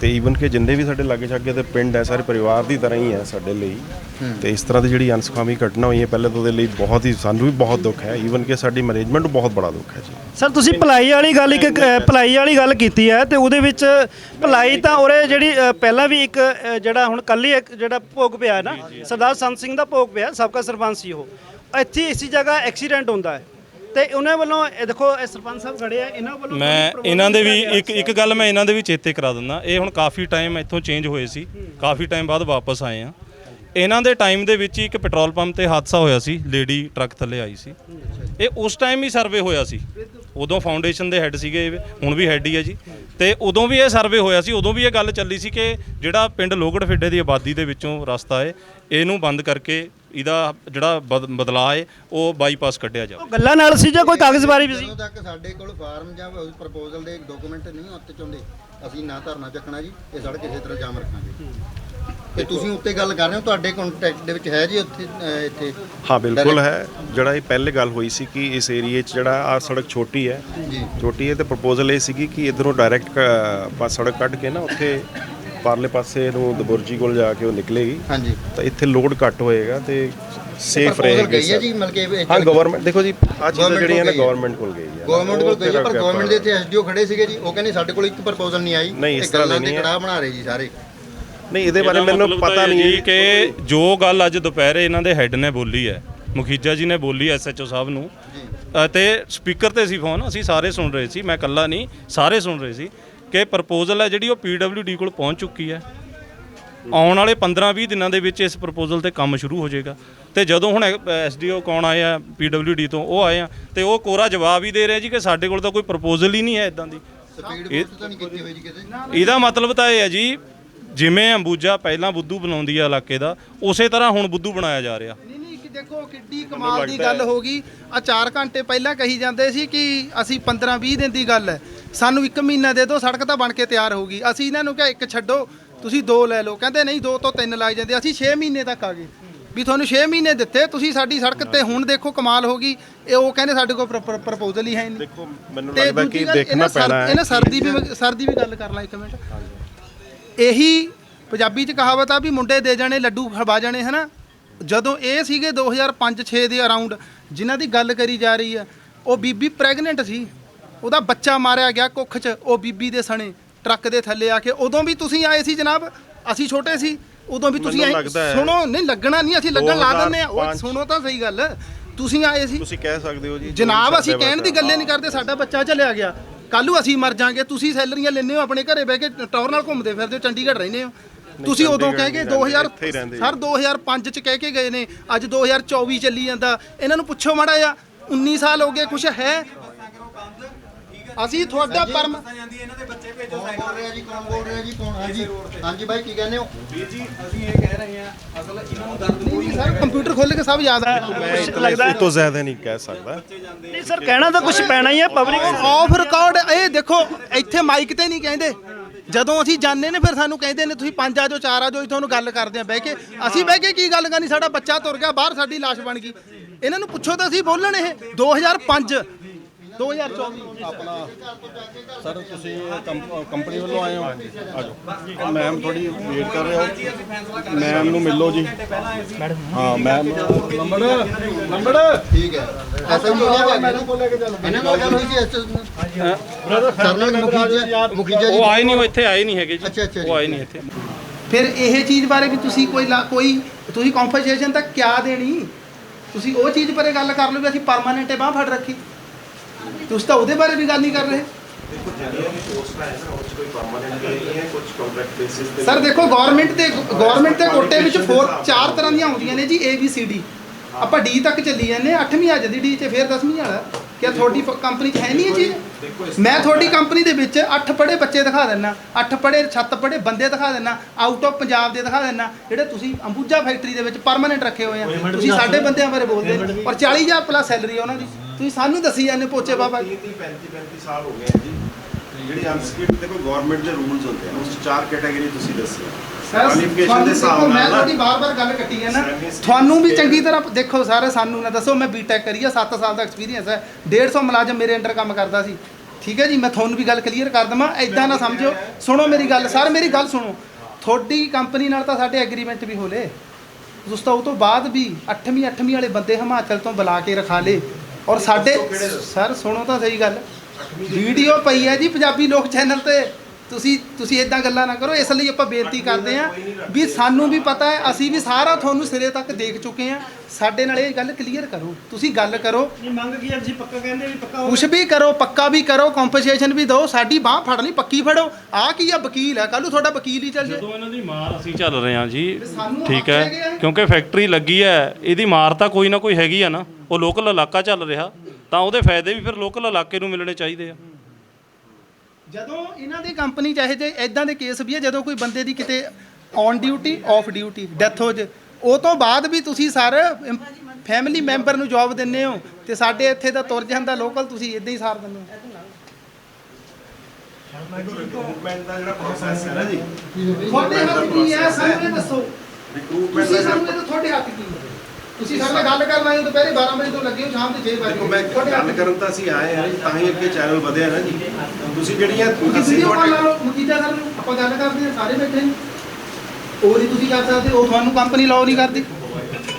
ਤੇ ਈਵਨ ਕਿ ਜਿੰਨੇ ਵੀ ਸਾਡੇ ਲਾਗੇ ਛਾਗੇ ਦੇ ਪਿੰਡ ਹੈ ਸਾਰੇ ਪਰਿਵਾਰ ਦੀ ਤਰ੍ਹਾਂ ਹੀ ਹੈ ਸਾਡੇ ਲਈ। ਤੇ ਇਸ ਤਰ੍ਹਾਂ ਦੀ ਜਿਹੜੀ ਅਨਸੁਖਾਵੀ ਘਟਨਾ ਹੋਈ ਹੈ ਪਹਿਲੇ ਤਾਂ ਉਹਦੇ ਲਈ ਬਹੁਤ ਹੀ ਸਾਨੂੰ ਵੀ ਬਹੁਤ ਦੁੱਖ ਹੈ। ਈਵਨ ਕਿ ਸਾਡੀ ਮੈਨੇਜਮੈਂਟ ਨੂੰ ਬਹੁਤ ਬੜਾ ਦੁੱਖ ਹੈ ਜੀ। ਸਰ ਤੁਸੀਂ ਭਲਾਈ ਵਾਲੀ ਗੱਲ ਇੱਕ ਅ, ਭਲਾਈ ਵਾਲੀ ਗੱਲ ਕੀਤੀ ਹੈ ਤੇ ਉਹਦੇ ਵਿੱਚ ਭਲਾਈ ਤਾਂ ਉਰੇ ਜਿਹੜੀ ਅ, ਪਹਿਲਾਂ ਵੀ ਇੱਕ ਅ, ਜਿਹੜਾ ਹੁਣ ਕੱਲ ਹੀ ਇੱਕ ਜਿਹੜਾ ਭੋਗ ਪਿਆ ਹੈ ਨਾ ਸਰਦਾਰ ਸੰਤ ਸਿੰਘ ਦਾ ਭੋਗ ਪਿਆ ਸਾਬਕਾ ਸਰਪੰਚ ਸੀ ਉਹ। ਇੱਥੇ ਇਸੀ ਜਗ੍ਹਾ ਐਕਸੀਡੈਂਟ ਹੁੰਦਾ ਹੈ। ਤੇ ਉਹਨਾਂ ਵੱਲੋਂ ਇਹ ਦੇਖੋ ਇਹ ਸਰਪੰਚ ਸਾਹਿਬ ਖੜੇ ਆ ਇਹਨਾਂ ਵੱਲੋਂ ਮੈਂ ਇਹਨਾਂ ਦੇ ਵੀ ਇੱਕ ਇੱਕ ਗੱਲ ਮੈਂ ਇਹਨਾਂ ਦੇ ਵੀ ਚੇਤੇ ਕਰਾ ਦਿੰਦਾ। ਇਹ ਹੁਣ ਕਾਫੀ ਟਾਈਮ ਇੱਥੋਂ ਚੇਂਜ ਹੋਏ ਸੀ। ਕਾਫੀ ਟਾਈਮ ਬਾਅਦ ਵਾਪਸ ਆਏ ਆ। ਇਹਨਾਂ ਦੇ ਟਾਈਮ ਦੇ ਵਿੱਚ ਹੀ ਇੱਕ ਪੈਟਰੋਲ ਪੰਪ ਤੇ ਹਾਦਸਾ ਹੋਇਆ ਸੀ। ਲੇਡੀ ਟਰੱਕ ਥੱਲੇ ਆਈ ਸੀ। ਇਹ ਉਸ ਟਾਈਮ ਹੀ ਸਰਵੇ ਹੋਇਆ ਸੀ। ਉਦੋਂ ਫਾਊਂਡੇਸ਼ਨ ਦੇ ਹੈੱਡ ਸੀਗੇ ਹੁਣ ਵੀ ਹੈੱਡ ਹੀ ਹੈ ਜੀ। ਤੇ ਉਦੋਂ ਵੀ ਇਹ ਸਰਵੇ ਹੋਇਆ ਸੀ। ਉਦੋਂ ਵੀ ਇਹ ਗੱਲ ਚੱਲੀ ਸੀ ਕਿ ਜਿਹੜਾ ਪਿੰਡ ਲੋਗੜ ਫਿੱਡੇ ਦੀ ਆਬਾਦੀ ਦੇ ਵਿੱਚੋਂ ਰਸਤਾ ਹੈ ਇਹਨੂੰ ਬੰਦ ਕਰਕੇ ਇਹਦਾ ਜਿਹੜਾ ਬਦ- ਬਦਲਾਅ ਹੈ ਉਹ ਬਾਈਪਾਸ ਕੱਢਿਆ ਜਾਵੇ। ਉਹ ਗੱਲਾਂ ਨਾਲ ਸੀ ਜਾਂ ਕੋਈ ਕਾਗਜ਼ਬਾਰੀ ਵੀ ਸੀ? ਜਦੋਂ ਤੱਕ ਸਾਡੇ ਕੋਲ ਫਾਰਮ ਜਾਂ ਪ੍ਰਪੋਜ਼ਲ ਦੇ ਡਾਕੂਮੈਂਟ ਨਹੀਂ ਉੱਤੇ ਚਾਹੁੰਦੇ ਅਸੀਂ ਨਾ ਧਰਨਾ ਚੱਕਣਾ ਜੀ ਇਹ ਸੜਕ ਕਿਸੇ ਤਰ੍ਹਾਂ ਜਾਮ ਰੱਖਾਂਗੇ। ਤੇ ਤੁਸੀਂ ਉੱਤੇ ਗੱਲ ਕਰ ਰਹੇ ਹੋ ਤੁਹਾਡੇ ਕੰਟੈਕਟ ਦੇ ਵਿੱਚ ਹੈ ਜੀ ਉੱਥੇ ਅਹ, ਇੱਥੇ? ਹਾਂ ਬਿਲਕੁਲ ਹੈ। ਜਿਹੜਾ ਇਹ ਪਹਿਲੇ ਗੱਲ ਹੋਈ ਸੀ ਕਿ ਇਸ ਏਰੀਏ 'ਚ ਜਿਹੜਾ ਆ ਸੜਕ ਛੋਟੀ ਹੈ ਜੀ। ਛੋਟੀ ਹੈ ਤੇ ਪ੍ਰਪੋਜ਼ਲ ਇਹ ਸੀਗੀ ਕਿ ਇਧਰੋਂ ਡਾਇਰੈਕਟ ਆਪਾਂ ਸੜਕ ਕੱਢ ਕੇ ਨਾ ਉੱਥੇ ਪਰਲੇ ਪਾਸੇ ਨੂੰ ਦਬੁਰਜੀ ਕੋਲ ਜਾ ਕੇ ਉਹ ਨਿਕਲੇਗੀ। ਹਾਂਜੀ। ਤਾਂ ਇੱਥੇ ਲੋਡ ਘੱਟ ਹੋਏਗਾ ਤੇ ਸੇਫ ਰਹੇਗੀ ਗਈ ਹੈ ਸਰ। ਜੀ ਮਤਲਬ ਕਿ ਇਹ ਹਾਂ ਗਵਰਨਮੈਂਟ ਦੇਖੋ ਜੀ ਆ ਚੀਜ਼ਾਂ Government ਜਿਹੜੀਆਂ ਨੇ ਕੋਲ ਗਈ ਹੈ। ਗਵਰਨਮੈਂਟ ਕੋਲ ਗਈ ਹੈ। ਗਵਰਨਮੈਂਟ ਕੋਲ ਗਈ ਹੈ ਪਰ ਉਹ ਗਵਰਨਮੈਂਟ ਦੇ ਇੱਥੇ ਐਸਡੀਓ ਖੜੇ ਸੀਗੇ ਜੀ ਉਹ ਕਹਿੰਦੇ ਸਾਡੇ ਕੋਲ ਇੱਕ ਪ੍ਰਪੋਜ਼ਲ ਨਹੀਂ ਆਈ। ਨਹੀਂ, ਇਸ ਇਹ ਤਰ੍ਹਾਂ ਗੱਲਾਂ ਦੀ ਦੇ ਨਹੀਂ ਹੈ। ਕੜਾਹ ਬਣਾ ਰਹੇ ਜੀ ਸਾਰੇ। ਨਹੀਂ ਇਹਦੇ ਬਾਰੇ ਇਹਦਾ ਮੈਨੂੰ ਮਤਲਬ ਤਾਂ ਪਤਾ ਇਹ ਨਹੀਂ ਹੈ। ਜੀ ਕਿ ਜੋ ਗੱਲ ਅੱਜ ਦੁਪਹਿਰੇ ਇਹਨਾਂ ਦੇ ਹੈੱਡ ਨੇ ਬੋਲੀ ਹੈ ਮੁਖੀਜਾ ਜੀ ਨੇ ਬੋਲੀ ਐਸਐਚਓ ਸਾਹਿਬ ਨੂੰ। ਅ, ਤੇ ਸਪੀਕਰ ਤੇ ਸੀ ਫੋਨ ਅਸੀਂ ਸਾਰੇ ਸੁਣ ਰਹੇ ਸੀ ਮੈਂ ਇਕੱਲਾ ਨਹੀਂ ਸਾਰੇ ਸੁਣ ਰਹੇ ਸੀ। ਕਿ ਪ੍ਰਪੋਜ਼ਲ ਹੈ ਜਿਹੜੀ ਉਹ ਪੀਡਬਲਯੂਡੀ ਕੋਲ ਪਹੁੰਚ ਚੁੱਕੀ ਹੈ। ਆਉਣ ਵਾਲੇ 15-20 ਦਿਨਾਂ ਦੇ ਵਿੱਚ ਇਸ ਪ੍ਰਪੋਜ਼ਲ ਤੇ ਕੰਮ ਸ਼ੁਰੂ ਹੋ ਜਾਏਗਾ। ਤੇ ਜਦੋਂ ਹੁਣ ਐਸਡੀਓ ਕੌਣ ਆਏ ਆ ਪੀਡਬਲਯੂਡੀ ਤੋਂ ਉਹ ਆਏ ਆ। ਤੇ ਉਹ ਕੋਰਾ ਜਵਾਬ ਹੀ ਦੇ ਰਿਹਾ ਜੀ ਕਿ ਸਾਡੇ ਕੋਲ ਤਾਂ ਕੋਈ ਪ੍ਰਪੋਜ਼ਲ ਹੀ ਨਹੀਂ ਹੈ ਇਦਾਂ ਦੀ। ਇਹਦਾ ਮਤਲਬ ਤਾਂ ਇਹ ਹੈ ਜੀ ਜਿਵੇਂ ਅੰਬੂਜਾ ਪਹਿਲਾਂ ਬੁੱਧੂ ਬਣਾਉਂਦੀ ਆ ਇਲਾਕੇ ਦਾ ਉਸੇ ਤਰ੍ਹਾਂ ਹੁਣ ਬੁੱਧੂ ਬਣਾਇਆ ਜਾ ਰਿਹਾ। ਦੇਖੋ ਕਿੱਡੀ ਕਮਾਲ ਦੀ ਗੱਲ ਹੋ। ਗਈ। ਆ 4 ਘੰਟੇ ਪਹਿਲਾਂ ਕਹੀ ਜਾਂਦੇ ਸੀ ਕਿ ਅਸੀਂ 15 20 ਦਿਨ ਦੀ ਗੱਲ ਹੈ। ਸਾਨੂੰ 1 ਮਹੀਨਾ ਦੇ ਦਿਓ ਸੜਕ ਤਾਂ ਬਣ ਕੇ ਤਿਆਰ ਹੋਊਗੀ ਅਸੀਂ ਇਹਨਾਂ ਨੂੰ ਕਿਹਾ ਇੱਕ ਛੱਡੋ ਤੁਸੀਂ ਦੋ ਲੈ ਲਓ। ਕਹਿੰਦੇ ਨਹੀਂ ਦੋ ਤੋਂ ਤਿੰਨ ਲੱਗ ਜਾਂਦੇ ਅਸੀਂ 6 ਮਹੀਨੇ ਤੱਕ ਆ ਗਏ। ਵੀ ਤੁਹਾਨੂੰ 6 ਮਹੀਨੇ ਦਿੱਤੇ ਤੁਸੀਂ ਸਾਡੀ ਸੜਕ ਤੇ ਹੁਣ ਦੇਖੋ ਕਮਾਲ ਹੋ ਗਈ। ਇਹ ਉਹ ਕਹਿੰਦੇ ਸਾਡੇ ਕੋਲ ਪ੍ਰਪੋਜ਼ਲ ਹੀ ਹੈ ਨਹੀਂ। ਦੇਖੋ ਮੈਨੂੰ ਲੱਗਦਾ ਕਿ ਦੇਖਣਾ ਪੈਣਾ ਹੈ। ਇਹਨਾਂ ਸਰਦੀ ਵੀ ਸਰਦੀ ਵੀ ਗੱਲ ਕਰ ਲਾਂ ਇੱਕ ਮਿੰਟ। ਇਹੀ ਪੰਜਾਬੀ ਚ ਕਹਾਵਤ ਆ ਵੀ ਮੁੰਡੇ ਦੇ ਜਾਣੇ ਲੱਡੂ ਖਵਾ ਜਾਣੇ ਹਨਾ? ਜਦੋਂ ਇਹ ਸੀਗੇ 2005-6 ਦੇ ਅਰਾਊਂਡ ਜਿਨ੍ਹਾਂ ਦੀ ਗੱਲ ਕਰੀ ਜਾ ਰਹੀ ਆ ਉਹ ਬੀਬੀ ਪ੍ਰੈਗਨੈਂਟ ਸੀ। ਉਹਦਾ ਬੱਚਾ ਮਾਰਿਆ ਗਿਆ ਕੁੱਖ 'ਚ ਉਹ ਬੀਬੀ ਦੇ ਸਣੇ ਟਰੱਕ ਦੇ ਥੱਲੇ ਆ ਕੇ। ਉਦੋਂ ਵੀ ਤੁਸੀਂ ਆਏ ਸੀ ਜਨਾਬ? ਅਸੀਂ ਛੋਟੇ ਸੀ। ਉਦੋਂ ਵੀ ਤੁਸੀਂ ਮੈਨੂੰ ਆਏ ਲੱਗਦਾ ਹੈ- ਸੁਣੋ ਨਹੀਂ ਲੱਗਣਾ ਨਹੀਂ ਅਸੀਂ ਲੱਗਣ ਲਾ ਦਿੰਦੇ ਆ ਉਹ 2005 ਸੁਣੋ ਤਾਂ ਸਹੀ ਗੱਲ। ਤੁਸੀਂ ਆਏ ਸੀ। ਤੁਸੀਂ ਕਹਿ ਸਕਦੇ ਹੋ ਜੀ ਜਨਾਬ ਅਸੀਂ ਕਹਿਣ ਦੀ ਗੱਲੇ ਨਹੀਂ ਕਰਦੇ ਸਾਡਾ ਬੱਚਾ ਚਲਿਆ ਗਿਆ। ਕੱਲੂ ਅਸੀਂ ਮਰ ਜਾਾਂਗੇ। ਤੁਸੀਂ ਸੈਲਰੀਆਂ ਲੈਂਦੇ ਹੋ ਆਪਣੇ ਘਰੇ ਬਹਿ ਕੇ ਟੌਰ ਨਾਲ ਘੁੰਮਦੇ ਫਿਰਦੇ ਹੋ ਚੰਡੀਗੜ੍ਹ ਰਹਿੰਦੇ ਹੋ। ਤੁਸੀਂ ਉਦੋਂ ਕਹਿ ਕੇ ਚੰਡੀਗੜ੍ਹ ਨਹੀਂ 2000 ਇੱਥੇ ਹੀ ਰਹਿੰਦੇ ਸਰ 2005 ਚ ਕਹਿ ਕੇ ਗਏ ਨੇ ਅੱਜ 2024 ਚੱਲੀ ਜਾਂਦਾ। ਇਹਨਾਂ ਨੂੰ ਪੁੱਛੋ ਮਾੜਾ ਜਿਹਾ 19 ਸਾਲ ਹੋ ਗਏ ਕੁਛ ਹੈ? ਅਸੀਂ ਤੁਹਾਡਾ ਪਰਮ ਕੌਣ ਬੋਲ ਰਿਹਾ ਜੀ? ਕੌਣ ਬੋਲ ਰਿਹਾ ਜੀ? ਕੌਣ ਹਾਂਜੀ ਹਾਂਜੀ ਬਾਈ ਕੀ ਕਹਿੰਦੇ ਹੋ? ਨਹੀਂ ਸਰ ਕੰਪਿਊਟਰ ਖੋਲ ਕੇ ਸਭ ਯਾਦ ਆ ਮੈਂ ਲੱਗਦਾ ਇਸ ਤੋਂ ਜ਼ਿਆਦਾ ਨਹੀਂ ਕਹਿ ਸਕਦਾ। ਨਹੀਂ ਸਰ ਕਹਿਣਾ ਤਾਂ ਕੁਝ ਪੈਣਾ ਹੀ ਹੈ ਪਬਲਿਕ ਆਫ ਰਿਕਾਰਡ ਇਹ ਦੇਖੋ ਇੱਥੇ ਮਾਈਕ ਤੇ ਨਹੀਂ ਕਹਿੰਦੇ। ਜਦੋਂ ਅਸੀਂ ਜਾਣਦੇ ਨੇ, ਫਿਰ ਸਾਨੂੰ ਕਹਿੰਦੇ ਨੇ, ਤੁਸੀਂ ਪੰਜ ਆ ਜਾਓ, ਚਾਰ ਆ ਜਾਓ, ਅਸੀਂ ਤੁਹਾਨੂੰ ਗੱਲ ਕਰਦੇ ਆ ਬਹਿ ਕੇ। ਅਸੀਂ ਬਹਿ ਕੇ ਕੀ ਗੱਲ ਕਰਨੀ? ਸਾਡਾ ਬੱਚਾ ਤੁਰ ਗਿਆ, ਬਾਹਰ ਸਾਡੀ ਲਾਸ਼ ਬਣ ਗਈ। ਇਹਨਾਂ ਨੂੰ ਪੁੱਛੋ ਤਾਂ ਅਸੀਂ ਬੋਲਣ ਇਹ। 2005 2024 ਆਪਣਾ ਸਰ ਤੁਸੀਂ ਕੰਪਨੀ ਵੱਲੋਂ ਆਏ ਹੋ? ਆਜੋ। ਮੈਮ ਥੋੜੀ ਵੇਟ ਕਰ ਰਹੇ ਹੋ। ਮੈਮ ਨੂੰ ਮਿਲੋ ਜੀ। ਹਾਂ ਮੈਮ। ਨੰਬਰ ਨੰਬਰ ਠੀਕ ਹੈ। ਐਸਐਮ ਮੈਡਮ ਕੋਲ ਲੈ ਕੇ ਚੱਲ ਇਹਨਾਂ ਨਾਲ ਗੱਲ ਹੋਈ ਸੀ ਮੁਖੀਜਾ ਮੁਖੀਜਾ ਜੀ ਉਹ ਆਏ ਨਹੀਂ ਉਹ ਇੱਥੇ ਆਏ ਨਹੀਂ ਹੈਗੇ ਅੱਛਾ, ਅੱਛਾ ਜੀ। ਉਹ ਆਏ ਨਹੀਂ ਇੱਥੇ। ਫਿਰ ਇਹ ਚੀਜ਼ ਬਾਰੇ ਵੀ ਤੁਸੀਂ ਕੋਈ ਕੋਈ ਤੁਸੀਂ ਕੰਪਨਸੇਸ਼ਨ ਤਾਂ ਕਿਆ ਦੇਣੀ? ਤੁਸੀਂ ਉਹ ਚੀਜ਼ ਬਾਰੇ ਗੱਲ ਕਰ ਲਓ ਵੀ ਅਸੀਂ ਪਰਮਾਨੈਂਟ ਬਾਹ ਫੜ ਰੱਖੀ। ਤੁਸੀਂ ਤਾਂ ਉਹਦੇ ਬਾਰੇ ਵੀ ਗੱਲ ਨਹੀਂ ਕਰ ਰਹੇ? ਸਰ ਦੇਖੋ ਗਵਰਨਮੈਂਟ ਤੇ ਗਵਰਨਮੈਂਟ ਦੇ ਕੋਟੇ ਵਿੱਚ ਫੋਰ ਚਾਰ ਤਰ੍ਹਾਂ ਦੀਆਂ ਆਉਂਦੀਆਂ ਨੇ ਜੀ ਏ ਬੀ ਸੀ ਡੀ ਆਪਾਂ ਡੀ ਤੱਕ ਚੱਲੀ ਜਾਂਦੇ 8ਵੀਂ ਆ ਜਾਂਦੀ ਡੀ ਚ ਫਿਰ 10ਵੀਂ ਵਾਲਾ। ਕਿਆ ਤੁਹਾਡੀ ਕੰਪਨੀ 'ਚ ਹੈ ਨਹੀਂ ਇਹ ਚੀਜ਼? ਮੈਂ ਤੁਹਾਡੀ ਕੰਪਨੀ ਦੇ ਵਿੱਚ 8 ਪੜ੍ਹੇ ਬੱਚੇ ਦਿਖਾ ਦਿੰਨਾ 8 ਪੜ੍ਹੇ ਛੱਤ ਪੜ੍ਹੇ ਬੰਦੇ ਦਿਖਾ ਦਿੰਨਾ ਆਊਟ ਆਫ ਪੰਜਾਬ ਦੇ ਦਿਖਾ ਦਿੰਨਾ ਜਿਹੜੇ ਤੁਸੀਂ ਅੰਬੂਜਾ ਫੈਕਟਰੀ ਦੇ ਵਿੱਚ ਪਰਮਾਨੈਂਟ ਰੱਖੇ ਹੋਏ ਆ ਤੁਸੀਂ ਸਾਡੇ ਬੰਦਿਆਂ ਬਾਰੇ ਬੋਲਦੇ ਔਰ 40000 ਪਲੱਸ ਸੈਲਰੀ ਆ ਉਹਨਾਂ ਦੀ। ਤੁਸੀਂ ਸਾਨੂੰ ਦੱਸੀ ਜਾਂਦੇ ਪੋਚੇ ਬਾਬਾ 30 35 35 ਸਾਲ ਹੋ ਗਏ ਆ ਜੀ। ਜਿਹੜੀ ਅਨਸਕਿਲਡ ਦੇਖੋ ਗਵਰਨਮੈਂਟ ਦੇ ਰੂਲਸ ਹੁੰਦੇ ਆ। ਉਸ 'ਚ ਚਾਰ ਕੈਟਾਗਰੀ ਤੁਸੀਂ ਦੱਸੀ ਕੁਆਲੀਫਿਕੇਸ਼ਨ ਦੇ ਹਿਸਾਬ ਮੈਂ ਨਾਲ ਤੁਹਾਡੀ ਨਾ ਬਾਰ-ਬਾਰ ਗੱਲ ਕੱਟੀ ਹੈ ਨਾ। ਤੁਹਾਨੂੰ ਵੀ ਚੰਗੀ ਤਰ੍ਹਾਂ ਦੇਖੋ ਸਰ ਸਾਨੂੰ ਨਾ ਦੱਸੋ ਮੈਂ ਬੀਟੈਕ ਕਰੀ ਆ 7 ਸਾਲ ਦਾ ਐਕਸਪੀਰੀਅੰਸ ਹੈ 150 ਮੁਲਾਜ਼ਮ ਮੇਰੇ ਅੰਡਰ ਕੰਮ ਕਰਦਾ ਸੀ। ਠੀਕ ਹੈ ਜੀ ਮੈਂ ਤੁਹਾਨੂੰ ਵੀ ਗੱਲ ਕਲੀਅਰ ਕਰ ਦਵਾਂ ਐਦਾਂ ਨਾ ਸਮਝਿਓ। ਸੁਣੋ ਮੇਰੀ ਗੱਲ ਸਰ ਮੇਰੀ ਗੱਲ ਸੁਣੋ। ਤੁਹਾਡੀ ਕੰਪਨੀ ਨਾਲ ਤਾਂ ਸਾਡੇ ਐਗਰੀਮੈਂਟ ਵੀ ਹੋ ਲੇ ਉਸ ਤੋਂ ਤੋਂ ਬਾਅਦ ਵੀ 8ਵੀਂ 8ਵੀਂ ਵਾਲੇ ਬੰਦੇ ਹਿਮਾਚਲ ਤੋਂ ਬੁਲਾ ਕੇ ਰਖਾ ਲੇ ਔਰ ਸਾਡੇ ਸਰ ਸੁਣੋ ਤਾਂ ਸਹੀ ਗੱਲ। ਵੀਡੀਓ ਪਈ ਹੈ ਜੀ ਪੰਜਾਬੀ ਲੋਕ ਚੈਨਲ ਤੇ। ਤੁਸੀਂ ਤੁਸੀਂ ਇਦਾਂ ਗੱਲਾਂ ਨਾ ਕਰੋ ਇਸ ਲਈ ਆਪਾਂ ਬੇਨਤੀ ਕਰਦੇ ਆਂ ਵੀ ਸਾਨੂੰ ਵੀ ਪਤਾ ਹੈ ਅਸੀਂ ਵੀ ਸਾਰਾ ਤੁਹਾਨੂੰ ਸਿਰੇ ਤੱਕ ਦੇਖ ਚੁੱਕੇ ਆਂ ਸਾਡੇ ਨਾਲ ਇਹ ਗੱਲ ਕਲੀਅਰ ਕਰੋ। ਤੁਸੀਂ ਗੱਲ ਕਰੋ। ਨਹੀਂ ਮੰਗ ਕੀ ਤੁਸੀਂ ਪੱਕਾ ਕਹਿੰਦੇ ਵੀ ਪੱਕਾ ਕੁਛ ਵੀ ਕਰੋ ਪੱਕਾ ਵੀ ਕਰੋ ਕੰਪਨਸੇਸ਼ਨ ਵੀ ਦਿਓ ਸਾਡੀ ਬਾਹ ਫੜ ਲਈ ਪੱਕੀ ਫੜੋ। ਆ ਕੀ ਆ ਵਕੀਲ ਹੈ ਕੱਲ ਨੂੰ ਤੁਹਾਡਾ ਵਕੀਲ ਹੀ ਚੱਲ ਜੇ। ਜਦੋਂ ਇਹਨਾਂ ਦੀ ਮਾਰ ਅਸੀਂ ਚੱਲ ਰਹੇ ਹਾਂ ਜੀ ਸਾਨੂੰ ਠੀਕ ਹੱਕ ਹੈਗੇ ਆ। ਹੈ ਕਿਉਂਕਿ ਫੈਕਟਰੀ ਲੱਗੀ ਹੈ ਇਹਦੀ ਮਾਰ ਤਾਂ ਕੋਈ ਨਾ ਕੋਈ ਹੈਗੀ ਆ ਨਾ। ਉਹ ਲੋਕਲ ਇਲਾਕਾ ਚੱਲ ਰਿਹਾ ਤਾਂ ਉਹਦੇ ਫਾਇਦੇ ਵੀ ਫਿਰ ਲੋਕਲ ਇਲਾਕੇ ਨੂੰ ਮਿਲਣੇ ਚਾਹੀਦੇ ਆ। ਜਦੋਂ ਇਹਨਾਂ ਦੀ ਕੰਪਨੀ ਚਾਹੇ ਜੇ ਇਦਾਂ ਦੇ ਕੇਸ ਵੀ ਹੈ ਜਦੋਂ ਕੋਈ ਬੰਦੇ ਦੀ ਕਿਤੇ on duty off duty death ਹੋ ਜੇ ਉਹ ਤੋਂ ਬਾਅਦ ਵੀ ਤੁਸੀਂ ਸਰ ਫੈਮਿਲੀ ਮੈਂਬਰ ਨੂੰ ਜੌਬ ਦਿੰਦੇ ਹੋ ਤੇ ਸਾਡੇ ਇੱਥੇ ਦਾ ਤੁਰ ਜਾਂਦਾ ਲੋਕਲ ਤੁਸੀਂ ਇਦਾਂ ਹੀ ਸਾਰ ਦਿੰਦੇ ਹੋ। ਰਿਕਰੂਟਮੈਂਟ ਦਾ ਜਿਹੜਾ ਪ੍ਰੋਸੈਸ ਹੈ ਨਾ ਜੀ। ਤੁਹਾਡੇ ਹੱਥ ਕੀ ਹੈ? ਇਹ ਦੱਸੋ। ਰਿਕਰੂਟਮੈਂਟ ਦਾ ਤੁਹਾਡੇ ਹੱਥ ਕੀ ਹੈ? ਤੁਸੀਂ ਸਾਡੇ ਨਾਲ ਗੱਲ ਕਰਨ ਆਏ ਹੋ ਦੁਪਹਿਰੇ 12 ਵਜੇ ਤੋਂ ਲੱਗੇ ਹੋ ਸ਼ਾਮ ਦੇ 6 ਵਜੇ ਦੇਖੋ ਮੈਂ ਗੱਲ ਕਰਨ ਤਾਂ ਅਸੀਂ ਆਏ ਹਾਂ ਜੀ, ਤਾਂ ਹੀ ਅੱਗੇ ਚੈਨਲ ਵਧਿਆ ਨਾ ਜੀ। ਤੁਸੀਂ ਜਿਹੜੀਆਂ ਤੁਸੀਂ ਕਾਲ ਤੁਹਾਡੇ ਲਾ ਲਓ ਮਕੀਦਾ ਸਰ ਨੂੰ ਆਪਾਂ ਗੱਲ ਕਰਦੇ ਹਾਂ ਸਾਰੇ ਬੈਠੇ ਉਹ ਨਹੀਂ ਤੁਸੀਂ ਕਰ ਸਕਦੇ ਉਹ ਤੁਹਾਨੂੰ ਕੰਪਨੀ ਲਾਓ ਨਹੀਂ ਕਰਦੀ।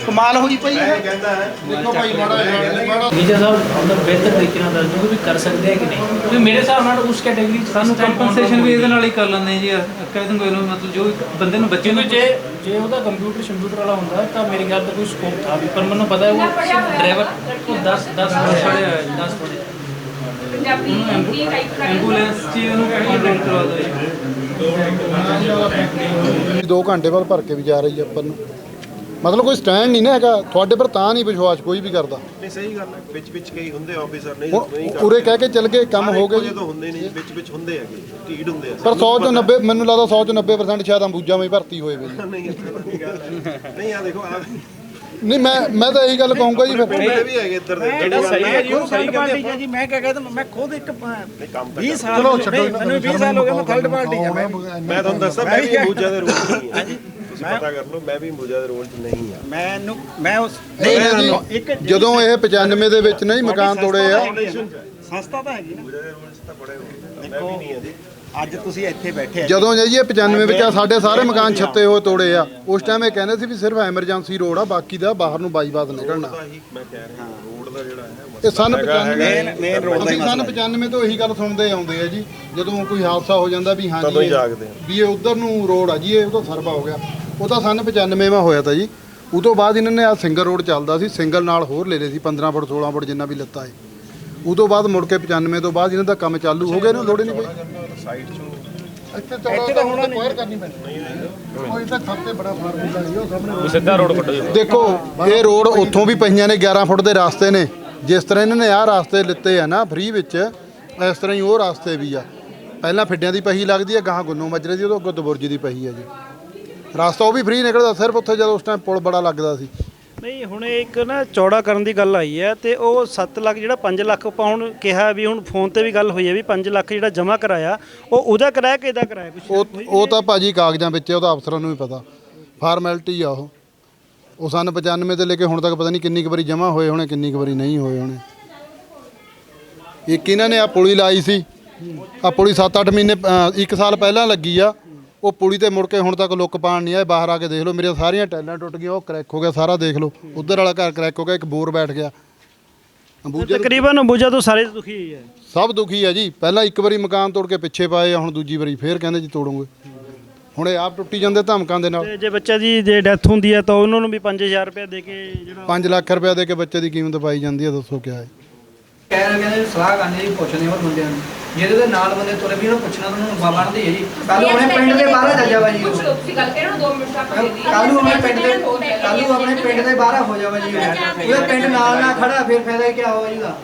ਕਮਾਲ ਹੋਈ ਪਈ ਮੈਂ ਹੈ। ਇਹ ਕਹਿੰਦਾ ਹੈ ਦੇਖੋ ਭਾਈ ਮਾੜਾ ਜਿਹਾ ਮਾੜਾ ਨੀਜਾ ਸਾਹਿਬ ਆਪਣਾ ਬਿਹਤਰ ਤਰੀਕੇ ਨਾਲ ਦੱਸ ਦਿਓ ਵੀ ਕਰ ਸਕਦੇ ਆ ਕਿ ਨਹੀਂ। ਕਿਉਂਕਿ ਮੇਰੇ ਹਿਸਾਬ ਨਾਲ ਉਸ ਕੈਟਾਗਰੀ ਚ ਸਾਨੂੰ ਕੰਪਨਸੇਸ਼ਨ ਵੀ ਇਹਦੇ ਨਾਲ ਹੀ ਕਰ ਲੈਂਦੇ ਜੀ। ਕਹਿ ਦੂੰਗਾ ਇਹਨੂੰ ਮਤਲਬ ਜੋ ਬੰਦੇ ਨੂੰ ਬੱਚੇ ਨੂੰ ਜੇ ਜੇ ਉਹਦਾ ਕੰਪਿਊਟਰ ਕੰਪਿਊਟਰ ਵਾਲਾ ਹੁੰਦਾ ਤਾਂ ਮੇਰੇ ਖਿਆਲ ਤੋਂ ਕੋਈ ਸਕੋਪ ਥਾ ਵੀ ਪਰ ਮੈਨੂੰ ਪਤਾ ਹੈ ਉਹ ਡਰਾਈਵਰ ਉਹ 10 10 ਪੜ੍ਹਿਆ ਹੋਇਆ ਜੀ। 10 ਪੜ੍ਹਿਆ ਪੰਜਾਬੀ ਐਂਬੂਲੈਂਸ ਚ ਇਹਨੂੰ ਕੰਟੈਕਟ ਕਰਵਾ ਜੀ। 2 ਘੰਟੇ ਬਾਅਦ ਭਰ ਕੇ ਵੀ ਜਾ ਰਹੀ ਹੈ ਆਪਾਂ ਨੂੰ। ਮਤਲਬ ਕੋਈ ਸਟੈਂਡ ਨਹੀਂ ਨਾ ਹੈਗਾ ਤੁਹਾਡੇ ਪਰ ਤਾਂ ਨਹੀਂ ਵਿਸ਼ਵਾਸ ਕੋਈ ਵੀ ਕਰਦਾ। ਨਹੀਂ ਸਹੀ ਗੱਲ ਹੈ। ਵਿੱਚ ਵਿੱਚ ਕਈ ਹੁੰਦੇ ਆਫੀਸਰ ਨਹੀਂ ਹੁਣ ਨਹੀਂ ਉਰੇ ਕਹਿ ਕੇ ਚੱਲ ਗਏ ਕੰਮ ਹੋ ਗਿਆ ਜੀ ਜਦੋਂ ਹੁੰਦੇ ਨਹੀਂ ਵਿੱਚ ਵਿੱਚ ਹੁੰਦੇ ਹੈਗੇ ਢੀਡ ਹੁੰਦੇ ਆ। ਪਰ 100 ਚੋਂ 90 ਮੈਨੂੰ ਲੱਗਦਾ 100 ਚੋਂ 90% ਸ਼ਾਇਦ ਅੰਬੂਜਾ ਵਿੱਚ ਭਰਤੀ ਹੋਏ ਵੇ ਜੀ। *laughs* ਨਹੀਂ ਏਦਾਂ ਦੀ ਗੱਲ ਹੈ। ਨਹੀਂ ਆ ਦੇਖੋ ਆ ਨਹੀਂ ਮੈਂ ਮੈਂ ਤਾਂ ਇਹੀ ਗੱਲ ਕਹੂੰਗਾ ਜੀ ਫਿਰ। ਪਿੰਡ ਵੀ ਹੈਗੇ ਇੱਧਰ ਦੇ ਜਿਹੜਾ ਸਹੀ ਹੈ। ਜੀ ਉਹ ਸਹੀ ਪਾਰਟੀ ਹੈ ਜੀ ਮੈਂ ਕਿਹਾ ਕਹਿੰਦਾ ਮੈਂ ਖੁਦ ਇੱਕ ਕੰਮ ਤਾਂ 20 ਸਾਲ ਚਲੋ ਛੱਡੋ ਮੈਨੂੰ 20 ਸਾਲ ਹੋ ਗਏ ਮੈਂ ਥਰਡ ਪਾਰਟੀ ਆ ਮੈਂ ਮੈਂ ਤੁਹਾਨੂੰ ਦੱਸਾਂ ਮੈਂ ਵੀ ਅੰਬੂਜਾ ਦੇ ਰੋਲ 'ਚ ਨਹੀਂ ਹਾਂ ਤੁਸੀਂ ਪਤਾ ਕਰ ਲਓ ਮੈਂ ਵੀ ਅੰਬੂਜਾ ਦੇ ਰੋਲ 'ਚ ਨਹੀਂ ਹਾਂ ਮੈਨੂੰ ਮੈਂ ਉਸ ਨਹੀਂ ਜੀ ਜਦੋਂ ਇਹ 95 ਦੇ ਵਿੱਚ ਨਹੀਂ ਮਕਾਨ ਤੋੜੇ ਆ। ਸੰਸਥਾ ਤਾਂ ਹੈਗੀ ਨਾ। ਅੰਬੂਜਾ ਦੇ ਰੋਲ 'ਚ ਤਾਂ ਬੜੇ ਹੋ ਮੈਂ ਵੀ ਨਹੀਂ ਹਾਂ ਜੀ। ਅੱਜ ਤੁਸੀਂ ਇੱਥੇ ਬੈਠੇ ਆ ਜਦੋਂ ਜੀ ਇਹ 95 ਵਿੱਚ ਆ ਸਾਡੇ ਸਾਰੇ ਮਕਾਨ ਛੱਤੇ ਹੋਏ ਤੋੜੇ ਆ। ਉਸ ਟਾਈਮ ਇਹ ਕਹਿੰਦੇ ਸੀ ਵੀ ਸਿਰਫ ਐਮਰਜੈਂਸੀ ਰੋਡ ਆ ਬਾਕੀ ਦਾ ਬਾਹਰ ਨੂੰ ਬਾਈਪਾਸ ਨਿਕਲਣਾ। ਇਹ ਸਨ 95 ਮੇਨ ਮੇਨ ਰੋਡ ਦਾ ਹੀ ਅਸੀਂ ਸਨ ਮਸਲਾ 95 ਤੋਂ ਇਹੀ ਗੱਲ ਸੁਣਦੇ ਆਉਂਦੇ ਆ ਜੀ। ਜਦੋਂ ਕੋਈ ਹਾਦਸਾ ਹੋ ਜਾਂਦਾ ਵੀ ਹਾਂ ਜੀ ਇਹ- ਵੀ ਇਹ ਉਧਰ ਨੂੰ ਰੋਡ ਆ ਜੀ ਇਹ ਉਹਦਾ ਸਰਵਾ ਹੋ ਗਿਆ। ਉਹ ਤਾਂ ਸਨ 95ਵਾਂ ਹੋਇਆ ਤਾਂ ਜੀ। ਉਹ ਤੋਂ ਬਾਅਦ ਇਹਨਾਂ ਨੇ ਆ ਸਿੰਗਲ ਰੋਡ ਚੱਲਦਾ ਸੀ ਸਿੰਗਲ ਨਾਲ ਹੋਰ ਲੈ ਲਏ ਸੀ 15 ਫੁੱਟ 16 ਫੁੱਟ ਜਿੰਨਾ ਵੀ ਲੱਤਾ ਹੈ ਉਹ ਤੋਂ ਬਾਅਦ ਮੁੜ ਕੇ 95 ਤੋਂ ਬਾਅਦ ਇਹਨਾਂ ਦਾ ਕੰਮ ਚਾਲੂ ਹੋ ਗਿਆ ਨਾ ਲੋੜ ਹੀ ਨਹੀਂ ਪਈ ਸਾਈਡ ਚੋਂ ਇੱਥੇ ਤਾਂ ਹੁਣ ਰਿਕੁਆਇਰ ਕਰਨੀ ਪੈਂਦੀ ਕੋਈ ਤਾਂ ਸਭ ਤੋਂ ਬੜਾ ਫਾਰਮੂਲਾ ਹੈ ਉਹ ਸਾਹਮਣੇ ਸਿੱਧਾ ਰੋਡ ਕੱਟੋ ਦੇਖੋ ਇਹ ਰੋਡ ਉੱਥੋਂ ਵੀ ਪਈਆਂ ਨੇ 11 ਫੁੱਟ ਦੇ ਰਾਸਤੇ ਨੇ। ਜਿਸ ਤਰ੍ਹਾਂ ਇਹਨਾਂ ਨੇ ਆਹ ਰਾਸਤੇ ਲਿੱਤੇ ਆ ਨਾ ਫ੍ਰੀ ਵਿੱਚ ਇਸ ਤਰ੍ਹਾਂ ਹੀ ਉਹ ਰਾਸਤੇ ਵੀ ਆ। ਪਹਿਲਾਂ ਫਿੱਡਿਆਂ ਦੀ ਪਹੀ ਲੱਗਦੀ ਆ ਗਾਹਾਂ ਗੁੰਨੂ ਮਜਰੇ ਦੀ ਉਦੋਂ ਅੱਗੋਂ ਦਬੁਰਜੀ ਦੀ ਪਹੀ ਆ ਜੀ। ਰਾਸਤਾ ਉਹ ਵੀ ਫ੍ਰੀ ਨਿਕਲਦਾ ਸਿਰਫ ਉੱਥੇ ਜਦੋਂ ਉਸ ਟਾਈਮ ਪੁਲ ਬੜਾ ਲੱਗਦਾ ਸੀ। ਨਹੀਂ ਹੁਣ ਇਹ ਇੱਕ ਨਾ ਚੌੜਾ ਕਰਨ ਦੀ ਗੱਲ ਆਈ ਹੈ ਤੇ ਉਹ 7 ਲੱਖ ਜਿਹੜਾ 5 ਲੱਖ ਆਪਾਂ ਹੁਣ ਕਿਹਾ ਵੀ ਹੁਣ ਫੋਨ ਤੇ ਵੀ ਗੱਲ ਹੋਈ ਹੈ ਵੀ 5 ਲੱਖ ਜਿਹੜਾ ਜਮ੍ਹਾਂ ਕਰਾਇਆ ਉਹ ਉਹਦਾ ਕਰਾਇਆ ਕਿ ਇਹਦਾ ਕਰਾਇਆ? ਕੁਛ ਉਹ ਉਹ ਤਾਂ ਭਾਜੀ ਕਾਗਜ਼ਾਂ ਵਿੱਚ ਹੈ, ਉਹਦਾ ਅਫਸਰਾਂ ਨੂੰ ਵੀ ਪਤਾ। ਫਾਰਮੈਲਿਟੀ ਆ ਉਹ। ਉਹ ਸਨ 95 ਤੋਂ ਲੈ ਕੇ ਹੁਣ ਤੱਕ ਪਤਾ ਨਹੀਂ ਕਿੰਨੀ ਕੁ ਵਾਰੀ ਜਮ੍ਹਾਂ ਹੋਏ ਹੋਣੇ ਕਿੰਨੀ ਕੁ ਵਾਰੀ ਨਹੀਂ ਹੋਏ ਹੋਣੇ। ਇੱਕ ਇਹਨਾਂ ਨੇ ਆ ਪੁਲੀ ਲਾਈ ਸੀ। ਆ ਪੁਲੀ 7-8 ਮਹੀਨੇ 1 ਸਾਲ ਪਹਿਲਾਂ ਲੱਗੀ ਆ। ਉਹ ਪੁਲੀ ਤੇ ਮੁੜ ਕੇ ਹੁਣ ਤੱਕ ਲੁੱਕ ਪਾਣ ਨਹੀਂ ਆਏ ਬਾਹਰ ਆ ਕੇ ਦੇਖ ਲਓ ਮੇਰੀਆਂ ਸਾਰੀਆਂ ਟੈਲਾਂ ਟੁੱਟ ਗਈਆਂ ਉਹ ਕਰੈਕ ਹੋ ਗਿਆ ਸਾਰਾ ਦੇਖ ਲਓ। ਉਧਰ ਵਾਲਾ ਘਰ ਕਰੈਕ ਹੋ ਗਿਆ ਇੱਕ ਬੋਰ ਬੈਠ ਗਿਆ। ਅੰਬੂਜਾ ਤਕਰੀਬਨ ਅੰਬੂਜਾ ਤੋਂ ਸਾਰੇ ਦੁਖੀ ਹੀ। ਹੈ ਸਭ ਦੁਖੀ ਆ ਜੀ। ਪਹਿਲਾਂ ਇੱਕ ਵਾਰੀ ਮਕਾਨ ਤੋੜ ਕੇ ਪਿੱਛੇ ਪਾਏ ਆ ਹੁਣ ਦੂਜੀ ਵਾਰੀ ਫੇਰ ਕਹਿੰਦੇ ਜੀ ਤੋੜੂਗੇ। ਹੁਣ ਇਹ ਆਪ ਟੁੱਟੀ ਜਾਂਦੇ ਧਮਕਾਂ ਦੇ ਨਾਲ। ਤੇ ਜੇ ਬੱਚਾ ਜੀ ਜੇ ਡੈਥ ਹੁੰਦੀ ਹੈ ਤਾਂ ਉਹਨਾਂ ਨੂੰ ਵੀ 5000 ਰੁਪਏ ਦੇ ਕੇ ਜਿਹੜਾ 5 ਲੱਖ ਰੁਪਏ ਦੇ ਕੇ ਬੱਚੇ ਦੀ ਕੀਮਤ ਪਾਈ ਜਾਂਦੀ ਹੈ ਦੱਸੋ ਕਿਆ ਹੈ। ਕਹਿ ਰਹੇ ਕਹਿੰਦੇ ਸਲਾਹ ਕਰਨੀ ਜੀ ਪੁੱਛਦੇ ਹੋਰ ਬੰਦਿਆਂ ਨੂੰ। ਜਿਹਦੇ ਦੇ ਨਾਲ ਬੰਦੇ ਤੁਰੇ ਵੀ ਉਹਨੂੰ ਪੁੱਛਣਾ ਉਹਨਾਂ ਨੂੰ ਬਾਬਾ ਬਣਦੀ ਹੈ ਜੀ ਕੱਲ ਨੂੰ ਆਪਣੇ ਪਿੰਡ ਦੇ ਬਾਹਰ ਚੱਲ ਜਾਵਾ ਜੀ ਉਹ। ਤੁਸੀਂ ਗੱਲ ਕਰੋ 2 ਮਿੰਟ ਤੱਕ ਕੱਲ ਨੂੰ ਆਪਣੇ ਪਿੰਡ ਦੇ ਕੱਲ ਨੂੰ ਆਪਣੇ ਪਿੰਡ ਦੇ ਬਾਹਰ ਹੋ ਜਾਵਾ ਜੀ ਉਹ। ਉਹਦੇ ਪਿੰਡ ਨਾਲ ਨਾ ਖੜਾ ਫਿਰ ਫਾਇਦਾ ਕੀ ਹੋਇਆ ਜੀਗਾ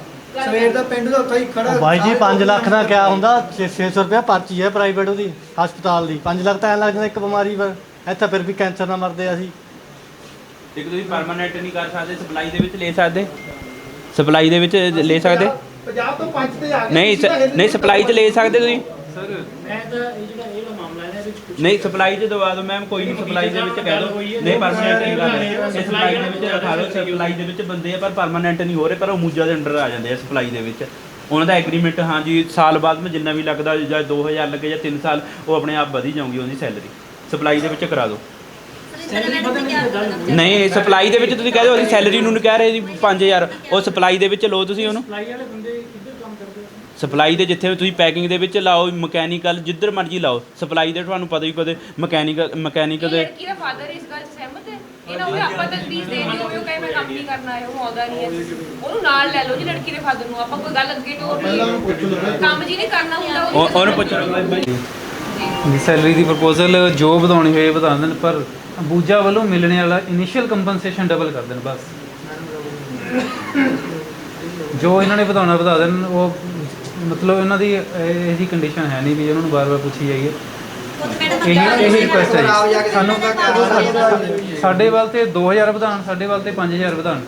ਸਵੇਰ ਦਾ ਪਿੰਡ ਦਾ ਉੱਥੇ ਹੀ ਖੜਾ। ਬਾਈ ਜੀ 5 ਲੱਖ ਦਾ ਕਿਆ ਹੁੰਦਾ? 600 ਰੁਪਏ ਪਰਚੀ ਹੈ ਪ੍ਰਾਈਵੇਟ ਉਹਦੀ ਹਸਪਤਾਲ ਦੀ। 5 ਲੱਖ ਤਾਂ ਐਂ ਲੱਗ ਜਾਂਦਾ ਇੱਕ ਬਿਮਾਰੀ ਪਰ। ਇੱਥੇ ਫਿਰ ਵੀ ਕੈਂਸਰ ਨਾਲ ਮਰਦੇ ਆ ਅਸੀਂ। ਇੱਕ ਤੁਸੀਂ ਪਰਮਾਨੈਂਟ ਨਹੀਂ ਕਰ ਸਕਦੇ ਸਪਲਾਈ ਦੇ ਵਿੱਚ ਲੈ ਸਕਦੇ। ਸਪਲਾਈ ਦੇ ਵਿੱਚ ਲੈ ਸਕਦੇ। ਪੰਜਾਬ ਤੋਂ ਪੰਜ ਤੇ ਆ ਗਏ ਨਹੀਂ ਸ- ਨਹੀਂ ਸਪਲਾਈ 'ਚ ਲੈ ਸਕਦੇ ਤੁਸੀਂ। ਮੈਂ ਤਾਂ ਇਹ ਜਿਹੜਾ ਇਹ ਮਾਮਲਾ ਇਹਦੇ ਵਿੱਚ ਨਹੀਂ ਸਪਲਾਈ 'ਚ ਦਵਾ ਦਿਓ ਮੈਮ ਕੋਈ ਨਹੀਂ ਸਪਲਾਈ ਦੇ ਵਿੱਚ ਕਹਿ ਦਿਓ। ਨਹੀਂ ਪਰਮਾਨੈਂਟ ਨਹੀਂ ਕਰ ਰਹੇ ਇਹ ਸਪਲਾਈ ਦੇ ਵਿੱਚ ਰਖਾ ਦਿਓ ਸਪਲਾਈ ਦੇ ਵਿੱਚ ਬੰਦੇ ਆ ਪਰ ਪਰਮਾਨੈਂਟ ਨਹੀਂ ਹੋ ਰਹੇ ਪਰ ਉਹ ਮੂਜਾ ਦੇ ਅੰਡਰ ਆ ਜਾਂਦੇ ਆ ਸਪਲਾਈ ਦੇ ਵਿੱਚ। ਉਹਨਾਂ ਦਾ ਐਗਰੀਮੈਂਟ ਹਾਂਜੀ ਸਾਲ ਬਾਅਦ ਮੈਂ ਜਿੰਨਾ ਵੀ ਲੱਗਦਾ ਜਾਂ 2000 ਲੱਗੇ ਜਾਂ 3 ਸਾਲ ਉਹ ਆਪਣੇ ਆਪ ਵਧੀ ਜਾਊਗੀ ਉਹਦੀ ਸੈਲਰੀ। ਸਪਲਾਈ ਦੇ ਵਿੱਚ ਕਰਾ ਦਿਓ। ਨਹੀਂ ਸਪਲਾਈ ਦੇ ਵਿੱਚ ਤੁਸੀਂ ਕਹਿ ਦਿਓ ਅਸੀਂ ਸੈਲਰੀ ਨੂੰ ਨਹੀਂ ਕਹਿ ਰਹੇ ਜੀ 5000 ਉਹ ਸਪਲਾਈ ਦੇ ਵਿੱਚ ਲਓ ਤੁਸੀਂ ਉਹਨੂੰ। ਸਪਲਾਈ ਵਾਲੇ ਬੰਦੇ ਕਿੱਧਰ ਕੰਮ ਕਰਦੇ ਆ? ਸਪਲਾਈ ਦੇ ਜਿੱਥੇ ਤੁਸੀਂ ਪੈਕਿੰਗ ਦੇ ਵਿੱਚ ਲਾਓ ਮਕੈਨੀਕਲ ਜਿੱਧਰ ਮਰਜ਼ੀ ਲਾਓ ਸਪਲਾਈ ਦੇ ਤੁਹਾਨੂੰ ਪਤਾ ਹੀ ਕਦੇ ਮਕੈਨੀਕਲ ਮਕੈਨੀਕਲ ਦੇ ਲੜਕੀ ਦਾ ਫਾਦਰ ਇਸ ਗੱਲ 'ਚ ਸਹਿਮਤ ਹੈ? ਇਹ ਨਾ ਹੋਵੇ ਆਪਾਂ ਤਜਵੀਜ਼ ਦੇ ਨਹੀਂ ਹੋਵੇ ਉਹ ਕਹੇ ਮੈਂ ਕੰਮ ਨਹੀਂ ਕਰਨਾ ਹੈ ਉਹ ਆਉਂਦਾ ਨਹੀਂ ਹੈ। ਉਹਨੂੰ ਨਾਲ ਲੈ ਲਓ ਜੀ ਲੜਕੀ ਦੇ ਫਾਦਰ ਨੂੰ ਆਪਾਂ ਕੋਈ ਗੱਲ ਅੱਗੇ ਤੋਂ ਕੰਮ ਜੀ ਨਹੀਂ ਕਰਨਾ ਹੁੰਦਾ ਉਹ- ਉਹਨੂੰ ਪੁੱਛੋ। ਸੈਲਰੀ ਦੀ ਪ੍ਰਪੋਜ਼ਲ ਜੋ ਵਧਾਉਣੀ ਹੋਏ ਵਧਾ ਦੇਣ ਪਰ ਅੰਬੂਜਾ ਵੱਲੋਂ ਮਿਲਣੇ ਵਾਲਾ ਇਨੀਸ਼ੀਅਲ ਕੰਪਨਸੇਸ਼ਨ ਡਬਲ ਕਰ ਦੇਣ, ਬਸ। ਜੋ ਇਹਨਾਂ ਨੇ ਵਧਾਉਣਾ ਵਧਾ ਦੇਣ, ਉਹ ਮਤਲਬ ਇਹਨਾਂ ਦੀ ਇਹ ਜੀ ਕੰਡੀਸ਼ਨ ਹੈ ਨਹੀਂ ਵੀ ਇਹਨਾਂ ਨੂੰ ਬਾਰ-ਬਾਰ ਪੁੱਛੀ ਜਾਈਏ। ਇਹ ਇਹ ਰਿਕੁਐਸਟ ਹੈ ਜੀ। ਸਾਨੂੰ ਸਾਡੇ ਵੱਲ ਤੇ 2000 ਵਧਾਉਣ, ਸਾਡੇ ਵੱਲ ਤੇ 5000 ਵਧਾਉਣ।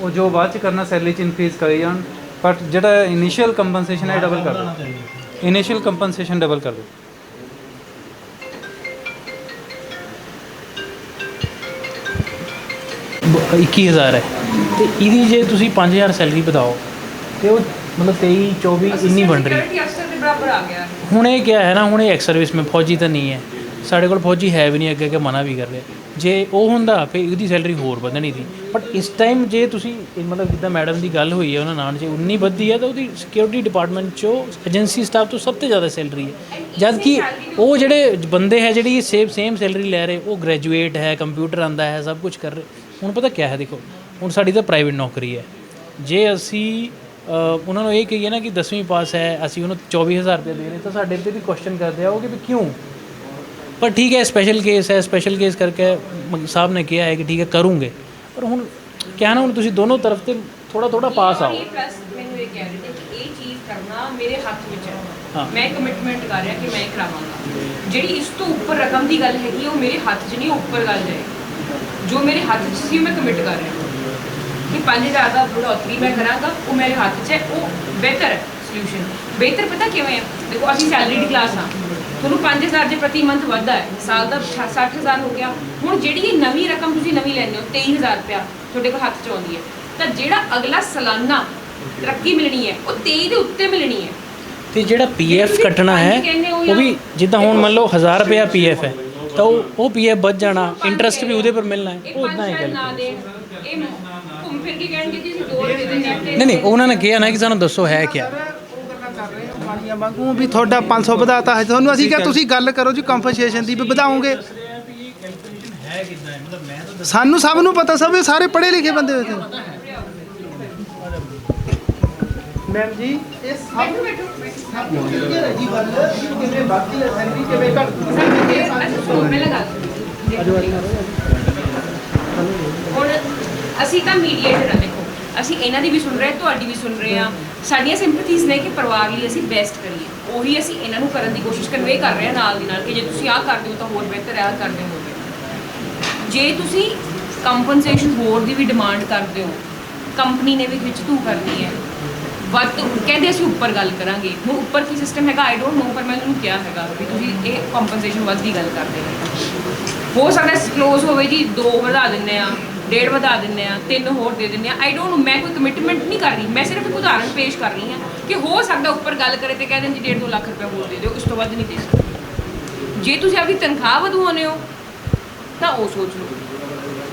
ਉਹ ਜੋ ਬਾਅਦ ਚ ਕਰਨਾ ਸੈਲਰੀ ਚ ਇਨਕਰੀਜ਼ ਕਰੇ ਜਾਣ। ਬਟ ਜਿਹੜਾ ਇਨੀਸ਼ੀਅਲ ਕੰਪਨਸੇਸ਼ਨ ਹੈ ਡਬਲ ਕਰ ਦਿਓ। ਇਨੀਸ਼ੀਅਲ ਕੰਪਨਸੇਸ਼ਨ ਡਬਲ ਕਰ ਦਿਓ। 21000 ਹੈ। ਤੇ ਇਹਦੀ ਜੇ ਤੁਸੀਂ 5000 ਸੈਲਰੀ ਵਧਾਓ ਤੇ ਉਹ ਮਤਲਬ 23 24 ਇੰਨੀ ਬਣ ਰਹੀ। ਹੁਣ ਇਹ ਕਿਆ ਹੈ ਨਾ ਹੁਣ ਇਹ ਐਕਸ ਸਰਵਿਸ ਮੈਂ ਫੌਜੀ ਤਾਂ ਨਹੀਂ ਹੈ। ਸਾਡੇ ਕੋਲ ਫੌਜੀ ਹੈ ਵੀ ਨਹੀਂ ਅੱਗੇ ਅੱਗੇ ਮਨਾ ਵੀ ਕਰ ਰਿਹਾ। ਜੇ ਉਹ ਹੁੰਦਾ ਫਿਰ ਇਹਦੀ ਸੈਲਰੀ ਹੋਰ ਵਧਣੀ ਸੀ। ਬਟ ਇਸ ਟਾਈਮ ਜੇ ਤੁਸੀਂ ਮਤਲਬ ਜਿੱਦਾਂ ਮੈਡਮ ਦੀ ਗੱਲ ਹੋਈ ਹੈ ਉਹਨਾਂ ਨਾਲ ਜੇ 19 ਵੱਧਦੀ ਹੈ ਤਾਂ ਉਹਦੀ ਸਿਕਿਉਰਿਟੀ ਡਿਪਾਰਟਮੈਂਟ 'ਚੋਂ ਏਜੰਸੀ ਸਟਾਫ ਤੋਂ ਸਭ ਤੋਂ ਜ਼ਿਆਦਾ ਸੈਲਰੀ ਹੈ। ਜਦ ਕਿ ਉਹ ਜਿਹੜੇ ਬੰਦੇ ਹੈ ਜਿਹੜੀ ਸੇਮ ਸੇਮ ਸੈਲਰੀ ਲੈ ਰਹੇ ਉਹ ਗ੍ਰੈਜੂਏਟ ਹੈ ਕੰਪਿਊਟਰ ਆਂਦਾ ਹੈ ਸਭ ਕੁਝ ਕਰ ਰਹੇ। ਹੁਣ ਪਤਾ ਕੀ ਹੈ ਦੇਖੋ ਹੁਣ ਸਾਡੀ ਤਾਂ ਪ੍ਰਾਈਵੇਟ ਨੌਕਰੀ ਹੈ। ਜੇ ਅਸੀਂ ਉਹਨਾਂ ਨੂੰ ਇਹ ਕਹੀਏ ਨਾ ਕਿ 10ਵੀਂ ਪਾਸ ਹੈ ਅਸੀਂ ਉਹਨੂੰ 24000 ਰੁਪਏ ਦੇ ਰਹੇ ਤਾਂ ਸਾਡੇ ਤੇ ਵੀ ਕੁਐਸਚਨ ਕਰਦੇ ਆ ਉਹ ਕਿ ਵੀ ਕਿਉਂ? ਪਰ ਠੀਕ ਹੈ ਸਪੈਸ਼ਲ ਕੇਸ ਹੈ ਸਪੈਸ਼ਲ ਕੇਸ ਕਰਕੇ ਸਾਹਿਬ ਨੇ ਕਿਹਾ ਹੈ ਕਿ ਠੀਕ ਹੈ ਕਰੂੰਗੇ। ਪਰ ਹੁਣ ਕਿਆ ਨਾ ਹੁਣ ਤੁਸੀਂ ਦੋਨੋਂ ਤਰਫ ਤੇ ਥੋੜਾ ਥੋੜਾ ਪਾਸ ਆਓ। ਇਹ ਮੈਨੂੰ ਇਹ ਕਹਿ ਰਹੇ ਨੇ ਕਿ ਇਹ ਚੀਜ਼ ਕਰਨਾ ਮੇਰੇ ਹੱਥ ਵਿੱਚ ਹਾਂ। ਮੈਂ ਕਮਿਟਮੈਂਟ ਕਰ ਰਿਹਾ ਕਿ ਮੈਂ ਕਰਾਵਾਂਗਾ। ਜਿਹੜੀ ਇਸ ਤੋਂ ਉੱਪਰ ਰਕਮ ਦੀ ਗੱਲ ਹੈਗੀ ਉਹ ਮੇਰੇ ਹੱਥ 'ਚ ਨਹੀਂ ਉੱਪਰ ਗੱਲ ਜਾਏ ਜੋ ਮੇਰੇ ਹੱਥ 'ਚ ਸੀ ਉਹ ਮੈਂ ਕਮਿਟ ਕਰ ਰਿਹਾ ਕਿ 5000 ਦਾ ਬੜੋਤਰੀ ਮੈਂ ਕਰਾਂਗਾ ਉਹ ਮੇਰੇ ਹੱਥ 'ਚ ਹੈ ਉਹ ਬਿਹਤਰ ਹੈ ਸੋਲੂਸ਼ਨ ਬਿਹਤਰ ਪਤਾ ਕਿਵੇਂ ਹੈ? ਦੇਖੋ ਅਸੀਂ ਸੈਲਰੀਡ ਕਲਾਸ ਆ ਤੁਹਾਨੂੰ 5000 ਦੇ ਪ੍ਰਤੀ ਮੰਥ ਵੱਧਦਾ ਹੈ। ਸਾਲ ਦਾ 60000 ਹੋ ਗਿਆ। ਹੁਣ ਜਿਹੜੀ ਇਹ ਨਵੀਂ ਰਕਮ ਤੁਸੀਂ ਨਵੀਂ ਲੈਂਦੇ ਹੋ 23000 ਰੁਪਿਆ ਤੁਹਾਡੇ ਕੋਲ ਹੱਥ 'ਚ ਆਉਂਦੀ ਹੈ। ਤਾਂ ਜਿਹੜਾ ਅਗਲਾ ਸਾਲਾਨਾ ਤਰੱਕੀ ਮਿਲਣੀ ਹੈ ਉਹ 23 ਦੇ ਉੱਤੇ ਮਿਲਣੀ ਹੈ। ਤੇ ਜਿਹੜਾ ਪੀਐਫ ਕੱਟਣਾ ਹੈ ਉਹ ਵੀ ਜਿੱਦਾਂ ਹੁਣ ਮੰਨ ਲਓ 1000 ਰੁਪਿਆ ਪੀਐਫ ਹੈ। ਤਾਂ ਉਹ ਉਹ ਪੀਐਫ ਵੱਧ ਜਾਣਾ ਇੰਟਰਸਟ ਵੀ ਉਹਦੇ ਪਰ ਮਿਲਣਾ ਹੈ। ਉਹ ਇਦਾਂ ਹੀ ਗੱਲ ਨਾ ਦੇ ਇਹ ਘੁੰਮ ਫਿਰ ਕੇ ਕਹਿਣਗੇ ਜੀ ਅਸੀਂ 2 ਰੁਪਏ ਦੇ ਨੈਟ ਨਹੀਂ ਨਹੀਂ ਉਹਨਾਂ ਨੇ ਕਿਹਾ ਨਾ ਕਿ ਸਾਨੂੰ ਦੱਸੋ ਹੈ ਕੀ ਵਾਂਗੂ। ਵੀ ਤੁਹਾਡਾ 500 ਵਧਾਤਾ ਹੈ। ਤੁਹਾਨੂੰ ਅਸੀਂ ਕਿਹਾ ਤੁਸੀਂ ਗੱਲ ਕਰੋ ਜੀ ਕੰਪਨਸੇਸ਼ਨ ਦੀ ਵੀ ਵਧਾਓਗੇ। ਸਾਨੂੰ ਸਭ ਨੂੰ ਪਤਾ ਸਭ ਇਹ ਸਾਰੇ ਪੜ੍ਹੇ ਲਿਖੇ ਬੰਦੇ ਹੋਏ ਤੇ। ਮੈਮ ਜੀ ਕਿਵੇਂ ਹੁਣ ਅਸੀਂ ਤਾਂ ਮੀਡੀਏਟਰ ਆ ਦੇਖੋ। ਅਸੀਂ ਇਹਨਾਂ ਦੀ ਵੀ ਸੁਣ ਰਹੇ ਤੁਹਾਡੀ ਵੀ ਸੁਣ ਰਹੇ ਆ ਸਾਡੀਆਂ ਸਿੰਪਥੀਜ਼ ਨੇ ਕਿ ਪਰਿਵਾਰ ਲਈ ਅਸੀਂ ਬੈਸਟ ਕਰੀਏ। ਉਹੀ ਅਸੀਂ ਇਹਨਾਂ ਨੂੰ ਕਰਨ ਦੀ ਕੋਸ਼ਿਸ਼ ਕਨਵੇ ਕਰ ਰਹੇ ਆ ਨਾਲ ਦੀ ਨਾਲ ਕਿ ਜੇ ਤੁਸੀਂ ਆਹ ਕਰਦੇ ਹੋ ਤਾਂ ਹੋਰ ਬਿਹਤਰ ਆਹ ਕਰਦੇ ਹੋ ਜੇ ਤੁਸੀਂ ਕੰਪਨਸੇਸ਼ਨ ਹੋਰ ਦੀ ਵੀ ਡਿਮਾਂਡ ਕਰਦੇ ਹੋ ਕੰਪਨੀ ਨੇ ਵੀ ਵਿੱਚ ਤੂੰ ਕਰਨੀ ਹੈ ਵੱਧ ਤੋਂ- ਕਹਿੰਦੇ ਅਸੀਂ ਉੱਪਰ ਗੱਲ ਕਰਾਂਗੇ। ਹੁਣ ਉੱਪਰ ਕੀ ਸਿਸਟਮ ਹੈਗਾ? ਆਈ ਡੋਨਟ ਨੋ ਪਰ ਮੈਂ ਤੁਹਾਨੂੰ ਕਿਹਾ ਹੈਗਾ ਵੀ ਤੁਸੀਂ ਇਹ ਕੰਪਨਸੇਸ਼ਨ ਵੱਧ ਦੀ ਗੱਲ ਕਰਦੇ ਨੇ। ਹੋ ਸਕਦਾ ਕਲੋਜ਼ ਹੋਵੇ ਜੀ, ਦੋ ਵਧਾ ਦਿੰਨੇ ਆ ਡੇਢ ਵਧਾ ਦਿੰਨੇ ਆ ਤਿੰਨ ਹੋਰ ਦੇ ਦਿੰਨੇ ਆ ਆਈ ਡੋਨਟ ਨੋ ਮੈਂ ਕੋਈ ਕਮਿਟਮੈਂਟ ਨਹੀਂ ਕਰ ਰਹੀ। ਮੈਂ ਸਿਰਫ ਇੱਕ ਉਦਾਹਰਣ ਪੇਸ਼ ਕਰ ਰਹੀ ਹਾਂ ਕਿ ਹੋ ਸਕਦਾ ਉੱਪਰ ਗੱਲ ਕਰੇ ਤੇ ਕਹਿ ਦੇਣ ਜੀ ਡੇਢ ਦੋ ਲੱਖ ਰੁਪਏ ਹੋਰ ਦੇ ਦਿਓ, ਇਸ ਤੋਂ ਵੱਧ ਨਹੀਂ ਦੇ ਸਕਦੇ। ਜੇ ਤੁਸੀਂ ਆਪਣੀ ਤਨਖਾਹ ਵਧਵਾਉਂਦੇ ਹੋ, ਤਾਂ ਉਹ ਸੋਚ ਲਓ।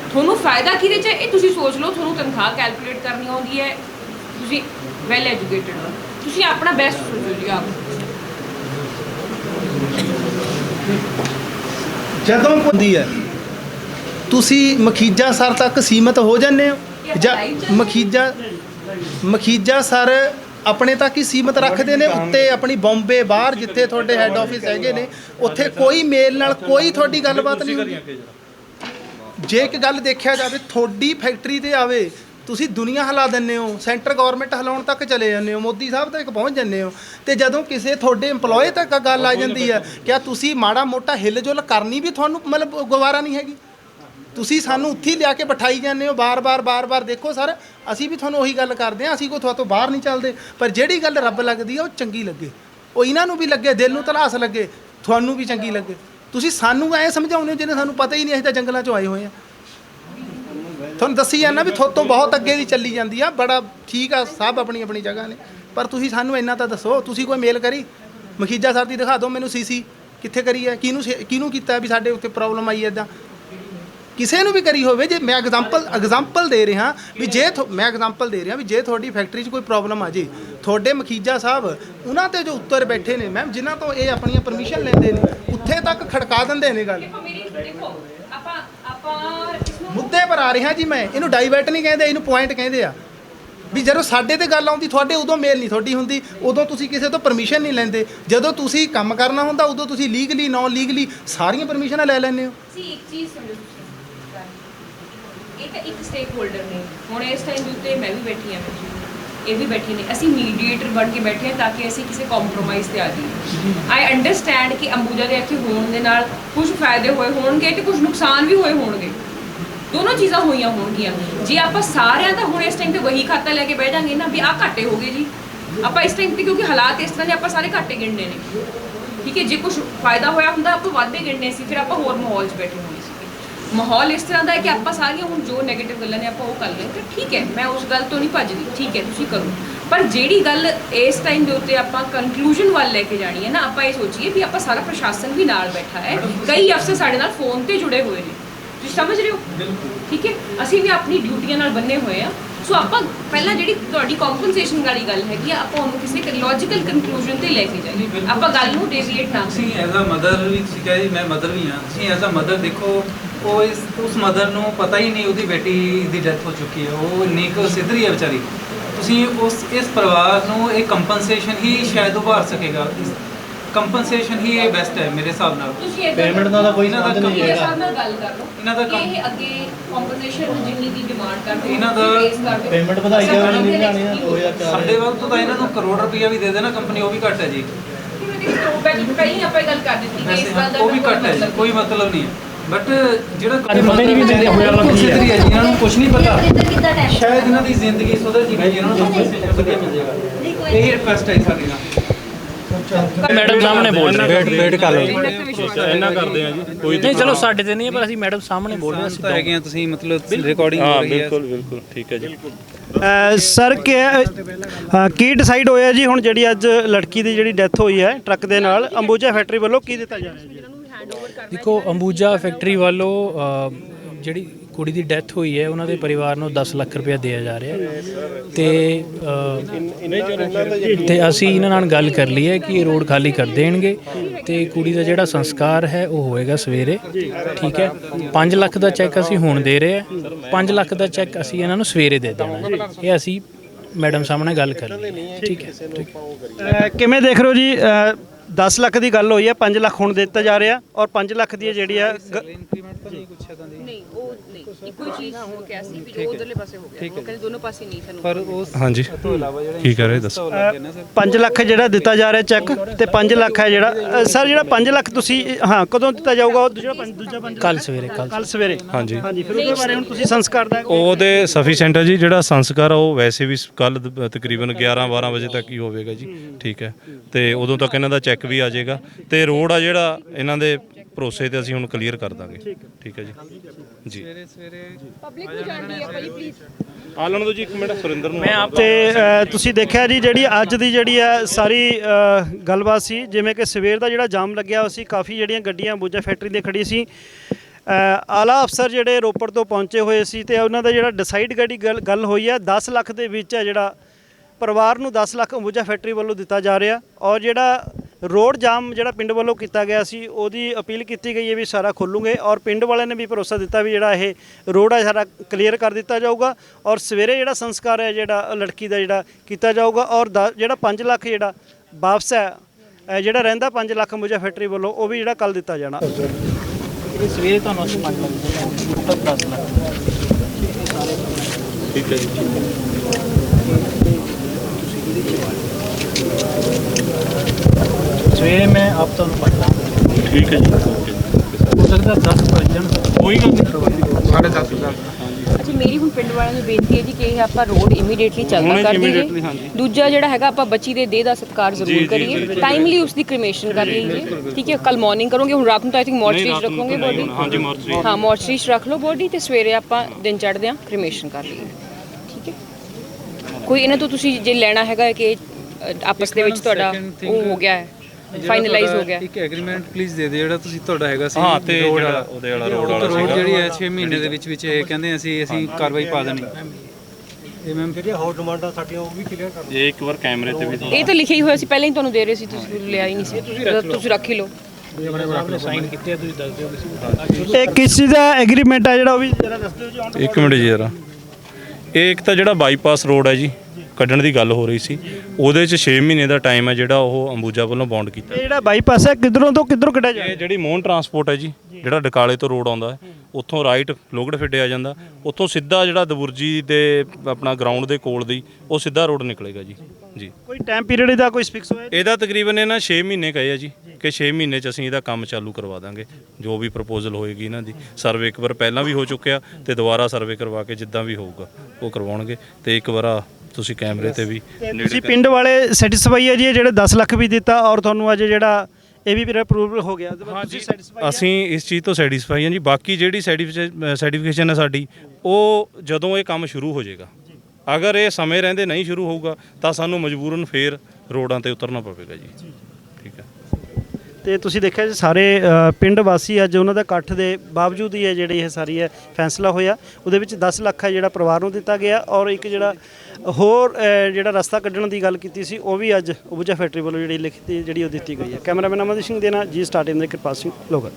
ਤੁਹਾਨੂੰ ਫਾਇਦਾ ਕਿਹਦੇ ਚ ਇਹ ਤੁਸੀਂ ਸੋਚ ਲਓ, ਤੁਹਾਨੂੰ ਤਨਖਾਹ ਕੈਲਕੂਲੇਟ ਕਰਨੀ ਆਉਂਦੀ ਹੈ। ਤੁਸੀਂ ਵੈਲ ਐਜੂਕੇਟਡ ਹੋ। ਤੁਸੀਂ ਆਪਣਾ ਬੈਸਟ ਸੋਚੋ ਜੀ ਆਪ। ਜਦੋਂ ਹੁੰਦੀ ਹੈ ਤੁਸੀਂ ਮਖੀਜਾ ਸਰ ਤੱਕ ਸੀਮਤ ਹੋ ਜਾਂਦੇ ਹੋ? ਜਾਂ ਮਖੀਜਾ ਮਖੀਜਾ ਸਰ ਆਪਣੇ ਤੱਕ ਹੀ ਸੀਮਤ ਰੱਖਦੇ ਨੇ? ਉੱਤੇ ਆਪਣੀ ਬੰਬੇ ਬਾਹਰ ਜਿੱਥੇ ਤੁਹਾਡੇ ਹੈੱਡ ਆਫਿਸ ਹੈਗੇ ਨੇ ਉੱਥੇ ਕੋਈ ਮੇਲ ਨਾਲ ਕੋਈ ਤੁਹਾਡੀ ਗੱਲਬਾਤ ਨਹੀਂ ਹੁੰਦੀ। ਜੇ ਇੱਕ ਗੱਲ ਦੇਖਿਆ ਜਾਵੇ ਤੁਹਾਡੀ ਫੈਕਟਰੀ ਤੇ ਆਵੇ ਤੁਸੀਂ ਦੁਨੀਆ ਹਿਲਾ ਦਿੰਦੇ ਹੋ ਸੈਂਟਰ ਗਵਰਨਮੈਂਟ ਹਿਲਾਉਣ ਤੱਕ ਚਲੇ ਜਾਂਦੇ ਹੋ ਮੋਦੀ ਸਾਹਿਬ ਤੱਕ ਪਹੁੰਚ ਜਾਂਦੇ ਹੋ ਤੇ ਜਦੋਂ ਕਿਸੇ ਤੁਹਾਡੇ EMPLOYE ਤੱਕ ਗੱਲ ਆ ਜਾਂਦੀ ਹੈ ਕਿਆ ਤੁਸੀਂ ਮਾੜਾ ਮੋਟਾ ਹਿਲਜੁਲ ਕਰਨੀ ਵੀ ਤੁਹਾਨੂੰ ਮਤਲਬ ਗਵਾਰਾ ਨਹੀਂ ਹੈਗੀ। ਤੁਸੀਂ ਸਾਨੂੰ ਉੱਥੇ ਲਿਆ ਕੇ ਬਿਠਾਈ ਜਾਂਦੇ ਹੋ ਬਾਰ-ਬਾਰ ਬਾਰ-ਬਾਰ ਦੇਖੋ ਸਰ ਅਸੀਂ ਵੀ ਤੁਹਾਨੂੰ ਉਹੀ ਗੱਲ ਕਰਦੇ ਹਾਂ ਅਸੀਂ ਕੋਈ ਤੁਹਾਤੋਂ ਬਾਹਰ ਨਹੀਂ ਚੱਲਦੇ ਪਰ ਜਿਹੜੀ ਗੱਲ ਰੱਬ ਲੱਗਦੀ ਆ ਉਹ ਚੰਗੀ ਲੱਗੇ। ਉਹ ਇਹਨਾਂ ਨੂੰ ਵੀ ਲੱਗੇ ਦਿਲ ਨੂੰ ਤਲਾਸ ਲੱਗੇ ਤੁਹਾਨੂੰ ਵੀ ਚੰਗੀ ਲੱਗੇ। ਤੁਸੀਂ ਸਾਨੂੰ ਐ ਸਮਝਾਉਂਦੇ ਹੋ ਜਿਹਨੇ ਸਾਨੂੰ ਪਤਾ ਹੀ ਨਹੀਂ ਅਸੀਂ ਤਾਂ ਜੰਗਲਾਂ 'ਚੋਂ ਆਏ ਹੋਏ ਆ ਤੁਹਾਨੂੰ ਦੱਸੀ ਜਾਂਦਾ ਵੀ ਤੁਹਾਤੋਂ ਬਹੁਤ ਅੱਗੇ ਦੀ ਚੱਲੀ ਜਾਂਦੀ ਆ, ਬੜਾ ਠੀਕ ਆ, ਸਭ ਆਪਣੀ ਆਪਣੀ ਜਗ੍ਹਾ ਨੇ। ਪਰ ਤੁਸੀਂ ਸਾਨੂੰ ਇੰਨਾ ਤਾਂ ਦੱਸੋ, ਤੁਸੀਂ ਕੋਈ ਮੇਲ ਕਰੀ? ਮਖੀਜਾ ਸਰ ਦੀ ਦਿਖਾ ਦਿਓ ਮੈਨੂੰ ਸੀਸੀ, ਕਿੱਥੇ ਕਰੀ ਹੈ ਕਿਹਨੂੰ ਕਿਹਨੂੰ ਕੀਤਾ ਵੀ ਸਾਡੇ ਉੱਤੇ ਪ੍ਰੋਬਲਮ ਆਈ ਹੈ ਇਦਾਂ ਕਿਸੇ ਨੂੰ ਵੀ ਕਰੀ ਹੋਵੇ, ਜੇ ਮੈਂ ਐਗਜ਼ਾਮਪਲ ਐਗਜ਼ਾਮਪਲ ਦੇ ਰਿਹਾ ਵੀ ਜੇ ਥੋ- ਮੈਂ ਐਗਜ਼ਾਮਪਲ ਦੇ ਰਿਹਾ ਵੀ ਜੇ ਤੁਹਾਡੀ ਫੈਕਟਰੀ 'ਚ ਕੋਈ ਪ੍ਰੋਬਲਮ ਆ ਜੇ, ਤੁਹਾਡੇ ਮਖੀਜਾ ਸਾਹਿਬ, ਉਹਨਾਂ ਤੇ ਜੋ ਉੱਤਰ ਬੈਠੇ ਨੇ ਮੈਮ ਜਿਨ੍ਹਾਂ ਤੋਂ ਇਹ ਆਪਣੀਆਂ ਪਰਮਿਸ਼ਨ ਲੈਂਦੇ ਨੇ, ਉੱਥੇ ਤੱਕ ਖੜਕਾ ਦਿੰਦੇ ਨੇ ਗੱਲ। ਆਪਾਂ ਆਪਾਂ ਮੁੱਦੇ ਪਰ ਆ ਰਿਹਾ ਜੀ ਮੈਂ। ਇਹਨੂੰ ਡਾਈਵਰਟ ਨਹੀਂ ਕਹਿੰਦੇ ਇਹਨੂੰ ਪੁਆਇੰਟ ਕਹਿੰਦੇ ਆ। ਵੀ ਜਦੋਂ ਸਾਡੇ ਤੇ ਗੱਲ ਆਉਂਦੀ ਤੁਹਾਡੇ ਉਦੋਂ ਮੇਲ ਨਹੀਂ ਤੁਹਾਡੀ ਹੁੰਦੀ। ਉਦੋਂ ਤੁਸੀਂ ਕਿਸੇ ਤੋਂ ਪਰਮਿਸ਼ਨ ਨਹੀਂ ਲੈਂਦੇ। ਜਦੋਂ ਤੁਸੀਂ ਕੰਮ ਕਰਨਾ ਹੁੰਦਾ ਉਦੋਂ ਤੁਸੀਂ ਲੀਗਲੀ ਨਾਨ ਲੀਗਲੀ ਸਾਰੀਆਂ ਪਰਮਿਸ਼ਨਾਂ ਲੈ ਲੈਂਦੇ ਹੋ। ਸੀ ਇੱਕ ਚੀਜ਼ ਸਮਝੋ ਤੁਸੀਂ। ਇਹ ਤਾਂ ਇੱਕ ਸਟੇਕ ਹੋਲਡਰ ਨੇ। ਹੁਣ ਇਸ ਟਾਈਮ ਦੇ ਉੱਤੇ ਮੈਂ ਵੀ ਬੈਠੀ ਹਾਂ ਇਹ ਵੀ ਬੈਠੀ ਨੇ। ਅਸੀਂ ਮੀਡੀਏਟਰ ਬਣ ਕੇ ਬੈਠੇ ਹਾਂ ਤਾਂ ਕਿ ਅਸੀਂ ਕਿਸੇ ਕੰਪਰੋਮਾਈਜ਼ ਤੇ ਆ ਜਾਈਏ। ਆਈ ਅੰਡਰਸਟੈਂਡ ਕਿ ਅੰਬੂਜਾ ਦੇ ਇੱਥੇ ਹੋਣ ਦੇ ਨਾਲ ਕੁਝ ਫਾਇਦੇ ਹੋਏ ਹੋਣਗੇ ਤੇ ਕੁਝ ਨੁਕਸਾਨ ਵੀ ਹੋਏ ਹੋਣਗੇ। ਦੋਨੋਂ ਚੀਜ਼ਾਂ ਹੋਈਆਂ ਹੋਣਗੀਆਂ। ਜੇ ਆਪਾਂ ਸਾਰਿਆਂ ਦਾ ਹੁਣ ਇਸ ਟਾਈਮ ਤੇ ਵਹੀ ਖਾਤਾ ਲੈ ਕੇ ਬਹਿ ਜਾਾਂਗੇ ਨਾ ਵੀ ਆਹ ਘਾਟੇ ਹੋ ਗਏ ਜੀ। ਆਪਾਂ ਇਸ ਟਾਈਮ ਤੇ ਕਿਉਂਕਿ ਹਾਲਾਤ ਇਸ ਤਰ੍ਹਾਂ ਦੇ ਆਪਾਂ ਸਾਰੇ ਘਾਟੇ ਗਿਣਨੇ ਨੇ। ਠੀਕ ਹੈ, ਜੇ ਕੁਝ ਫਾਇਦਾ ਹੋਇਆ ਹੁੰਦਾ, ਆਪਾਂ ਵਾਧੇ ਗਿਣਨੇ ਸੀ, ਫਿਰ ਆਪਾਂ ਹੋਰ ਮਾਹੌਲ 'ਚ ਬੈਠੇ ਹੋਣੇ ਸੀ। ਮਾਹੌਲ ਇਸ ਤਰ੍ਹਾਂ ਦਾ ਹੈ ਕਿ ਆਪਾਂ ਸਾਰੀਆਂ ਹੁਣ ਜੋ 네ਗੇਟਿਵ ਗੱਲਾਂ ਨੇ ਆਪਾਂ ਉਹ ਕਰ ਲਈਏ ਤੇ ਠੀਕ ਹੈ, ਮੈਂ ਉਸ ਗੱਲ ਤੋਂ ਨਹੀਂ ਭੱਜਦੀ। ਠੀਕ ਹੈ, ਤੁਸੀਂ ਕਰੋ। ਪਰ ਜਿਹੜੀ ਗੱਲ ਇਸ ਟਾਈਮ ਦੇ ਉੱਤੇ ਆਪਾਂ ਕਨਕਲੂਜਨ ਵੱਲ ਲੈ ਕੇ ਜਾਣੀ ਹੈ ਨਾ, ਆਪਾਂ ਇਹ ਸੋਚੀਏ ਵੀ ਆਪਾਂ ਸਾਰਾ ਪ੍ਰਸ਼ਾਸਨ ਵੀ ਨਾਲ ਬੈਠਾ ਹੈ। ਕਈ ਅਫਸਰ ਸਾਡੇ ਨਾਲ ਫੋਨ ਤੇ ਜੁੜੇ ਹੋਏ ਨੇ। ਤੁਸੀਂ ਸਮਝ ਰਹੇ ਹੋ? ਠੀਕ ਹੈ ਅਸੀਂ ਵੀ ਆਪਣੀ ਡਿਊਟੀਆਂ ਨਾਲ ਬੰਨੇ ਹੋਏ ਆ ਸੋ ਆਪਾਂ ਪਹਿਲਾਂ ਜਿਹੜੀ ਤੁਹਾਡੀ ਕੰਪਨਸੇਸ਼ਨ ਵਾਲੀ ਗੱਲ ਹੈਗੀ ਆ ਆਪਾਂ ਉਹਨੂੰ ਕਿਸੇ ਲੌਜੀਕਲ ਕਨਕਲੂਜਨ ਤੇ ਲੈ ਕੇ ਜਾਈਏ। ਆਪਾਂ ਗੱਲ ਨੂੰ ਡੇਵੀਏਟ ਨਾ ਤੁਸੀਂ ਐਜ਼ ਅ ਮਦਰ ਵੀ ਕਿਹਾ ਜੀ ਮੈਂ ਮਦਰ ਵੀ ਹਾਂ। ਤੁਸੀਂ ਐਜ਼ ਅ ਮਦਰ ਦੇਖੋ ਉਹ ਇਸ ਉਸ ਮਦਰ ਨੂੰ ਪਤਾ ਹੀ ਨਹੀਂ ਉਹਦੀ ਬੇਟੀ ਦੀ ਡੈਥ ਹੋ ਚੁੱਕੀ ਹੈ। ਉਹ ਇੰਨੀ ਕੁ ਸਿੱਧਰੀ ਹੈ ਵਿਚਾਰੀ। ਤੁਸੀਂ ਉਸ ਇਸ ਪਰਿਵਾਰ ਨੂੰ ਇਹ ਕੰਪਨਸੇਸ਼ਨ ਹੀ ਸ਼ਾਇਦ ਉਭਾਰ ਸਕੇਗਾ। ਕੰਪਨਸੇਸ਼ਨ ਹੀ ਇਹ ਬੈਸਟ ਹੈ ਮੇਰੇ ਹਿਸਾਬ ਨਾਲ। ਤੁਸੀਂ ਇਹ ਪੇਮੈਂਟ ਦਾ ਤਾਂ ਕੋਈ ਇਹਨਾਂ ਦਾ ਸੰਬੰਧ ਨਹੀਂ ਇਹ ਹੈਗਾ। ਸਭ ਨਾਲ ਗੱਲ ਕਰ ਲਓ। ਇਹਨਾਂ ਦਾ ਕੰਮ- ਇਹ ਅੱਗੇ ਕੰਪਨਸੇਸ਼ਨ ਜਿੰਨੀ ਦੀ ਡਿਮਾਂਡ ਕਰਦੇ ਹੋ, ਇਹਨਾਂ ਦਾ ਤੁਸੀਂ raise ਕਰ ਦਿਓ। ਪੇਮੈਂਟ ਵਧਾਈ ਜਾਵੇ ਨਹੀਂ ਜਾਣੀ next 2004 ਸਾਡੇ ਵੱਲ ਤੋਂ ਤਾਂ ਇਹਨਾਂ ਨੂੰ ਕਰੋੜ ਰੁਪਈਆ ਵੀ ਦੇ ਦੇਣਾ ਕੰਪਨੀ ਉਹ ਵੀ ਘੱਟ ਹੈ ਜੀ। ਪਹਿਲਾਂ ਪਹਿਲਾਂ ਹੀ ਆਪਾਂ ਇਹ ਗੱਲ ਕਰ ਦਿੱਤੀ ਕਿ ਇਸ ਵੈਸੇ ਗੱਲ ਦਾ ਉਹ ਵੀ ਕੋਈ ਘੱਟ ਹੈ ਜੀ ਮਤਲਬ ਕੋਈ ਮਤਲਬ ਨਹੀਂ ਹੈ। ਬਟ ਜਿਹੜਾ ਅੱਜ ਪਤਾ ਹੀ ਨਹੀਂ ਵੀ ਮੇਰੇ ਹੋਇਆ ਵਾਲਾ ਕੀ ਹੈ। ਸਿੱਧਰੀ ਹੈ ਜੀ ਇਹਨਾਂ ਨੂੰ ਕੁਝ ਨਹੀਂ ਪਤਾ। ਸ਼ਾਇਦ ਇਹਨਾਂ ਦੀ ਜ਼ਿੰਦਗੀ ਸੁਧਰ ਜੀ ਇਹਨਾਂ ਨੂੰ ਕੰਪਨਸੇਸ਼ਨ ਵਧੀਆ ਮਿਲ ਜਾਏਗਾ। ਇਹ ਰਿਕੁਐਸਟ ਹੈ ਸਾਡੀ ਨਾਲ। ਮੈਡਮ ਸਾਹਮਣੇ ਬੋਲ ਰਹੇ ਵੇਟ ਵੇਟ ਕਰ ਲਓ ਇਹਨਾਂ ਕਰਦੇ ਆ ਜੀ ਕੋਈ ਨਹੀਂ ਚਲੋ ਸਾਡੇ ਤੇ ਨਹੀਂ ਹੈ ਪਰ ਅਸੀਂ ਮੈਡਮ ਸਾਹਮਣੇ ਬੋਲ ਰਹੇ ਹਾਂ ਤਾਂ ਹੈਗੇ ਆ ਤੁਸੀਂ ਮਤਲਬ ਰਿਕਾਰਡਿੰਗ ਹੋ ਰਹੀ ਹੈ। ਬਿਲਕੁਲ ਬਿਲਕੁਲ ਠੀਕ ਹੈ ਜੀ। ਸਰ ਕਿ ਕੀ ਡਿਸਾਈਡ ਹੋਇਆ ਜੀ ਹੁਣ ਜਿਹੜੀ ਅੱਜ ਲੜਕੀ ਦੀ ਜਿਹੜੀ ਡੈਥ ਹੋਈ ਹੈ ਟਰੱਕ ਦੇ ਨਾਲ? ਅੰਬੂਜਾ ਫੈਕਟਰੀ ਵੱਲੋਂ ਕੀ ਦਿੱਤਾ ਜਾ ਰਿਹਾ ਜੀ? ਦੇਖੋ ਅੰਬੂਜਾ ਫੈਕਟਰੀ ਵੱਲੋਂ ਜਿਹੜੀ ਕੁੜੀ ਦੀ ਡੈਥ ਹੋਈ ਹੈ ਉਹਨਾਂ ਦੇ ਪਰਿਵਾਰ ਨੂੰ 10 ਲੱਖ ਰੁਪਇਆ ਦਿਆ ਜਾ ਰਿਹਾ ਹੈ। ਤੇ ਅ, ਤੇ ਅਸੀਂ ਇਹਨਾਂ ਨਾਲ ਗੱਲ ਕਰ ਲਈ ਹੈ ਕਿ ਇਹ ਰੋਡ ਖਾਲੀ ਕਰ ਦੇਣਗੇ ਤੇ ਕੁੜੀ ਦਾ ਜਿਹੜਾ ਸੰਸਕਾਰ ਹੈ ਉਹ ਹੋਏਗਾ ਸਵੇਰੇ ਠੀਕ ਹੈ। 5 ਲੱਖ ਦਾ ਚੈੱਕ ਅਸੀਂ ਹੁਣ ਦੇ ਰਹੇ ਹਾਂ। 5 ਲੱਖ ਦਾ ਚੈੱਕ ਅਸੀਂ ਇਹਨਾਂ ਨੂੰ ਸਵੇਰੇ ਦੇ ਦੇਣਾ ਹੈ। ਇਹ ਅਸੀਂ ਮੈਡਮ ਸਾਹਮਣੇ ਗੱਲ ਕਰ ਲਈ ਹੈ। ਠੀਕ ਹੈ ਠੀਕ ਅ, ਕਿਵੇਂ ਦੇਖ ਰਹੇ ਹੋ ਜੀ? ਅ, 10 ਲੱਖ ਦੀ ਗੱਲ ਹੋਈ ਹੈ 5 ਲੱਖ ਹੁਣ ਦਿੱਤਾ ਜਾ ਰਿਹਾ ਔਰ 5 ਲੱਖ ਦੀ ਜਿਹੜੀ ਹੈ ਗ- ਨਹੀਂ ਉਹ ਨਹੀਂ ਇੱਕੋ ਹੀ ਚੀਜ਼ ਹੋ ਗਿਆ ਸੀ ਵੀ ਉਧਰਲੇ ਪਾਸੇ ਹੋ ਗਿਆ। ਉਹ ਕਹਿੰਦੇ ਦੋਨੋਂ ਪਾਸੇ ਨਹੀਂ ਸਾਨੂੰ ਪਰ ਉਸ ਹਾਂਜੀ। ਤੋਂ ਇਲਾਵਾ ਜਿਹੜੇ ਕੀ ਕਰ ਰਹੇ ਦੱਸੋ। ਲੱਗੇ ਨਾ ਸਰ। 5 ਲੱਖ ਜਿਹੜਾ ਦਿੱਤਾ ਜਾ ਰਿਹਾ ਚੈੱਕ ਤੇ 5 ਲੱਖ ਹੈ ਜਿਹੜਾ ਸਰ ਜਿਹੜਾ 5 ਲੱਖ ਤੁਸੀਂ ਹਾਂ ਕਦੋਂ ਦਿੱਤਾ ਜਾਊਗਾ? ਉਹ ਦੂਜਾ ਪੰਜ- ਦੂਜਾ 5 ਕੱਲ ਸਵੇਰੇ ਕੱਲ ਸਵੇਰੇ। ਹਾਂਜੀ। ਹਾਂਜੀ ਫਿਰ ਉਹਦੇ ਬਾਰੇ ਹੁਣ ਤੁਸੀਂ ਸੰਸਕਾਰ ਦਾ ਉਹਦੇ ਸਫੀਸ਼ੀਐਂਟ ਹੈ ਜੀ ਜਿਹੜਾ ਸੰਸਕਾਰ ਆ ਉਹ ਵੈਸੇ ਵੀ ਕੱਲ ਤਕਰੀਬਨ 11 12 ਵਜੇ ਤੱਕ ਹੀ ਹੋਵੇਗਾ ਜੀ। ਠੀਕ ਹੈ। ਤੇ ਉਦੋਂ ਤੱਕ ਇਹਨਾਂ ਦਾ ਚੈੱਕ ਵੀ ਆ ਜਾਏਗਾ ਤੇ ਰੋਡ ਆ ਜਿਹੜਾ ਇਹਨਾਂ ਦੇ ਭਰੋਸੇ ਤੇ ਅਸੀਂ ਹੁਣ ਕਲੀਅਰ ਕਰ ਦਾਂਗੇ। ਠੀਕ ਹੈ ਜੀ। ਜੀ। ਸਵੇਰੇ ਸਵੇਰੇ ਪਬਲਿਕ ਨੂੰ ਜਾਣਦੀ ਹੈ ਭਾਈ ਪਲੀਜ਼ ਆਲਣ ਦੋ ਜੀ ਇੱਕ ਮਿੰਟ ਸੁਰਿੰਦਰ ਨੂੰ ਮੈਂ ਆਪ ਤੇ ਅ, ਤੁਸੀਂ ਦੇਖਿਆ ਜੀ ਜਿਹੜੀ ਅੱਜ ਦੀ ਜਿਹੜੀ ਹੈ ਸਾਰੀ ਅ, ਗੱਲਬਾਤ ਸੀ ਜਿਵੇਂ ਕਿ ਸਵੇਰ ਦਾ ਜਿਹੜਾ ਜਾਮ ਲੱਗਿਆ ਹੋਇਆ ਸੀ ਕਾਫੀ ਜਿਹੜੀਆਂ ਗੱਡੀਆਂ ਬੂਜਾ ਫੈਕਟਰੀ ਦੇ ਖੜੀ ਸੀ। ਅ, ਆਲਾ ਅਫਸਰ ਜਿਹੜੇ ਰੋਪੜ ਤੋਂ ਪਹੁੰਚੇ ਹੋਏ ਸੀ ਤੇ ਉਹਨਾਂ ਦਾ ਜਿਹੜਾ ਡਿਸਾਈਡ ਗੱਡੀ ਗੱਲ ਗੱਲ ਹੋਈ ਹੈ 10 ਲੱਖ ਦੇ ਵਿੱਚ ਹੈ ਜਿਹੜਾ ਪਰਿਵਾਰ ਨੂੰ 10 ਲੱਖ ਅੰਬੂਜਾ ਫੈਕਟਰੀ ਵੱਲੋਂ ਦਿੱਤਾ ਜਾ ਰਿਹਾ ਔਰ ਜਿਹੜਾ ਰੋਡ ਜਾਮ ਜਿਹੜਾ ਪਿੰਡ ਵੱਲੋਂ ਕੀਤਾ ਗਿਆ ਸੀ ਉਹਦੀ ਅਪੀਲ ਕੀਤੀ ਗਈ ਹੈ ਵੀ ਸਾਰਾ ਖੋਲੂਗੇ ਔਰ ਪਿੰਡ ਵਾਲਿਆਂ ਨੇ ਵੀ ਭਰੋਸਾ ਦਿੱਤਾ ਵੀ ਜਿਹੜਾ ਇਹ ਰੋਡ ਹੈ ਸਾਰਾ ਕਲੀਅਰ ਕਰ ਦਿੱਤਾ ਜਾਊਗਾ ਔਰ ਸਵੇਰੇ ਜਿਹੜਾ ਸੰਸਕਾਰ ਹੈ ਜਿਹੜਾ ਲੜਕੀ ਦਾ ਜਿਹੜਾ ਕੀਤਾ ਜਾਊਗਾ ਔਰ ਦ- ਜਿਹੜਾ 5 ਲੱਖ ਜਿਹੜਾ ਵਾਪਸ ਹੈ ਜਿਹੜਾ ਰਹਿੰਦਾ 5 ਲੱਖ ਅੰਬੂਜਾ ਫੈਕਟਰੀ ਵੱਲੋਂ ਉਹ ਵੀ ਜਿਹੜਾ ਕੱਲ ਦਿੱਤਾ ਜਾਣਾ। ਸਵੇਰੇ ਤੁਹਾਨੂੰ ਅਸੀਂ 5 ਲੱਖ 10 ਲੱਖ। ਠੀਕ ਹੈ ਜੀ ਸਵੇਰੇ ਮੈਂ ਆਪ ਤੁਹਾਨੂੰ ਪੜਦਾ ਠੀਕ ਹੈ ਜੀ। ਹੋ ਸਕਦਾ 10 ਵਜ ਜਾਣ। ਕੋਈ ਗੱਲ ਨਹੀਂ। ਅੱਛਾ ਮੇਰੀ ਹੁਣ ਪਿੰਡ ਵਾਲਿਆਂ ਨੂੰ ਬੇਨਤੀ ਹੈ ਜੀ ਕਿ ਇਹ ਆਪਾਂ ਰੋਡ ਇਮੀਡੀਏਟਲੀ ਚੱਲਦਾ ਹੁਣੇ ਕਰ ਦਈਏ। ਹਾਂਜੀ। ਦੂਜਾ ਜਿਹੜਾ ਹੈਗਾ ਆਪਾਂ ਬੱਚੀ ਦੇ ਦੇਹ ਦਾ ਸਤਿਕਾਰ ਜ਼ਰੂਰ ਕਰੀਏ। ਟਾਈਮਲੀ ਉਸ ਦੀ ਕ੍ਰੀਮੇਸ਼ਨ ਕਰ ਲਈਏ। ਠੀਕ ਹੈ ਕੱਲ ਮਾਰਨਿੰਗ ਕਰੋਗੇ। ਹੁਣ ਰਾਤ ਨੂੰ ਤਾਂ ਆਈ ਥਿੰਕ ਮੋਰਚਰੀ ਰਾਤ ਨੂੰ ਰੱਖੋਗੇ ਬੋਡੀ। ਹਾਂਜੀ, mortuary। ਹਾਂ ਮੋਰਚਰੀ ਚ ਰੱਖ ਲਓ ਬੋਡੀ ਤੇ ਸਵੇਰੇ ਆਪਾਂ ਦਿਨ ਚੜ੍ਹਦੇ ਆ ਕ੍ਰੀਮੇਸ਼ਨ ਕਰ ਲਈਏ। ਠੀਕ ਹੈ? ਕੋਈ ਇਹਨਾਂ ਤੋਂ ਤੁਸੀਂ ਜੇ ਲੈਣਾ ਹੈਗਾ ਕਿ ਆਪਸ ਦੇ ਵਿੱਚ ਤੁਹਾਡਾ ਉਹ ਹੋ ਗਿਆ ਹੈ। ਫਾਈਨਲਾਈਜ਼ ਹੋ ਗਿਆ। ਇੱਕ ਐਗਰੀਮੈਂਟ ਪਲੀਜ਼ ਦੇ ਦਿਓ ਜਿਹੜਾ ਤੁਸੀਂ ਤੁਹਾਡਾ ਹੈਗਾ ਸੀ ਹਾਂ, ਤੇ road ਜਿਹੜਾ ਵਾਲਾ। ਉਹਦੇ ਵਾਲਾ road ਵਾਲਾ road ਸੀਗਾ। ਜਿਹੜੀ ਹੈ 6 ਮਹੀਨੇ ਦੇ ਵਿੱਚ ਵਿੱਚ ਇਹ ਕਹਿੰਦੇ ਅਸੀਂ ਅਸੀਂ ਕਾਰਵਾਈ ਪਾ ਦੇਣੀ। ਇਹ ਮੈਮ ਜਿਹੜੀਆਂ ਹੋਰ ਡਿਮਾਂਡਾਂ ਸਾਡੀਆਂ ਉਹ ਵੀ ਕਲੀਅਰ ਕਰ ਇਹ ਇੱਕ ਵਾਰ ਕੈਮਰੇ ਤੇ ਵੀ ਇਹ ਤਾਂ ਲਿਖਿਆ ਹੀ ਹੋਇਆ ਸੀ ਪਹਿਲਾਂ ਹੀ ਤੁਹਾਨੂੰ ਦੇ ਰਹੇ ਸੀ ਤੁਸੀਂ ਲਿਆ ਹੀ ਨਹੀਂ ਸੀ। ਤੁਸੀਂ ਰੱਖ ਹੀ ਲਓ। ਆ ਇਹ ਕਿਸ ਚੀਜ਼ ਦਾ ਐਗਰੀਮੈਂਟ ਹੈ ਜਿਹੜਾ ਉਹ ਵੀ ਜਰਾ ਦੱਸ ਦਿਓ ਜੀ ਇੱਕ ਮਿੰਟ ਜੀ ਜਰਾ। ਇਹ ਇੱਕ ਤਾਂ ਜਿਹੜਾ ਬਾਈਪਾਸ ਰੋਡ ਹੈ ਜੀ ਕੱਢਣ ਦੀ ਗੱਲ ਹੋ ਰਹੀ ਸੀ। ਉਹਦੇ 'ਚ 6 ਮਹੀਨੇ ਦਾ ਟਾਈਮ ਹੈ ਜਿਹੜਾ ਉਹ ਅੰਬੂਜਾ ਵੱਲੋਂ ਬੌਂਡ ਕੀਤਾ। ਇਹ ਜਿਹੜਾ ਬਾਈਪਾਸ ਹੈ ਕਿਧਰੋਂ ਤੋਂ ਕਿਧਰੋਂ ਕੱਢਿਆ ਜਾ ਇਹ ਜਿਹੜੀ ਮੋਹਨ ਟਰਾਂਸਪੋਰਟ ਹੈ ਜੀ ਜਿਹੜਾ ਡਕਾਲੇ ਤੋਂ ਰੋਡ ਆਉਂਦਾ ਹੈ ਉੱਥੋਂ ਰਾਈਟ ਲੋਗੜ ਫਿੱਡੇ ਆ ਜਾਂਦਾ ਉੱਥੋਂ ਸਿੱਧਾ ਜਿਹੜਾ ਦਬੁਰਜੀ ਦੇ ਆਪਣਾ ਗਰਾਊਂਡ ਦੇ ਕੋਲ ਦੀ ਉਹ ਸਿੱਧਾ ਰੋਡ ਨਿਕਲੇਗਾ ਜੀ। ਜੀ। ਕੋਈ ਟਾਈਮ ਪੀਰੀਅਡ ਦਾ ਕੋਈ ਫਿਕਸ ਹੋਇਆ? ਇਹਦਾ ਤਕਰੀਬਨ ਇਹਨਾਂ 6 ਮਹੀਨੇ ਕਹੇ ਆ ਜੀ ਕਿ 6 ਮਹੀਨੇ ਚ ਅਸੀਂ ਇਹਦਾ ਕੰਮ ਚਾਲੂ ਕਰਵਾ ਦਾਂਗੇ। ਜੋ ਵੀ ਪ੍ਰਪੋਜ਼ਲ ਹੋਏਗੀ ਇਹਨਾਂ ਦੀ। ਸਰਵੇ ਇੱਕ ਵਾਰ ਪਹਿਲਾਂ ਵੀ ਹੋ ਚੁੱਕਿਆ ਤੇ ਦੁਬਾਰਾ ਸਰਵੇ ਕਰਵਾ ਕੇ ਜਿੱਦਾਂ ਵੀ ਹੋਊਗਾ ਉਹ ਕਰਵਾਉਣਗੇ ਤੇ ਇੱਕ ਵਾਰ ਤੁਸੀਂ ਕੈਮਰੇ ਤੇ ਵੀ ਤੁਸੀਂ ਪਿੰਡ ਵਾਲੇ ਸੈਟੀਸਫਾਈ ਹੈ ਜੀ ਇਹ ਜਿਹੜੇ 10 ਲੱਖ ਵੀ ਦਿੱਤਾ ਔਰ ਤੁਹਾਨੂੰ ਅੱਜ ਜਿਹੜਾ ਇਹ ਵੀ ਫਿਰ ਅਪਰੂਵਲ ਹੋ ਗਿਆ। ਤੁਸੀਂ satisfy ਅਸੀਂ ਇਸ ਚੀਜ਼ ਤੋਂ ਸੈਟੀਸਫਾਈ ਹਾਂ ਜੀ ਬਾਕੀ ਜਿਹੜੀ ਸਰਟੀਫਿਕੇਸ਼ਨ ਹੈ ਸਾਡੀ ਉਹ ਜਦੋਂ ਇਹ ਕੰਮ ਸ਼ੁਰੂ ਹੋ ਜਾਏਗਾ। ਅਗਰ ਇਹ ਸਮੇਂ ਰਹਿੰਦੇ ਨਹੀਂ ਸ਼ੁਰੂ ਹੋਊਗਾ ਤਾਂ ਸਾਨੂੰ ਮਜਬੂਰਨ ਫੇਰ ਰੋਡਾਂ ਤੇ ਉਤਰਨਾ ਪਵੇਗਾ ਜੀ। ਤੇ ਤੁਸੀਂ ਦੇਖਿਆ ਜੀ ਸਾਰੇ ਅ, ਪਿੰਡ ਵਾਸੀ ਅੱਜ ਉਹਨਾਂ ਦਾ ਇਕੱਠ ਦੇ ਬਾਵਜੂਦ ਹੀ ਹੈ ਜਿਹੜੀ ਇਹ ਸਾਰੀ ਹੈ ਫੈਸਲਾ ਹੋਇਆ। ਉਹਦੇ ਵਿੱਚ 10 ਲੱਖ ਹੈ ਜਿਹੜਾ ਪਰਿਵਾਰ ਨੂੰ ਦਿੱਤਾ ਗਿਆ ਔਰ ਇੱਕ ਜਿਹੜਾ ਹੋਰ ਅ, ਜਿਹੜਾ ਰਸਤਾ ਕੱਢਣ ਦੀ ਗੱਲ ਕੀਤੀ ਸੀ ਉਹ ਵੀ ਅੱਜ ਉਬਜਾ ਫੈਕਟਰੀ ਵੱਲੋਂ ਜਿਹੜੀ ਲਿਖਤੀ ਜਿਹੜੀ ਉਹ ਦਿੱਤੀ ਗਈ ਹੈ। ਕੈਮਰਾਮੈਨ ਅਮਨਦੀਪ ਸਿੰਘ ਦੇ ਨਾਲ ਜੀ ਸਟਾਰਟ ਇਨ ਦੇ ਕਿਰਪਾਲ ਸਿੰਘ ਲੋਗਰ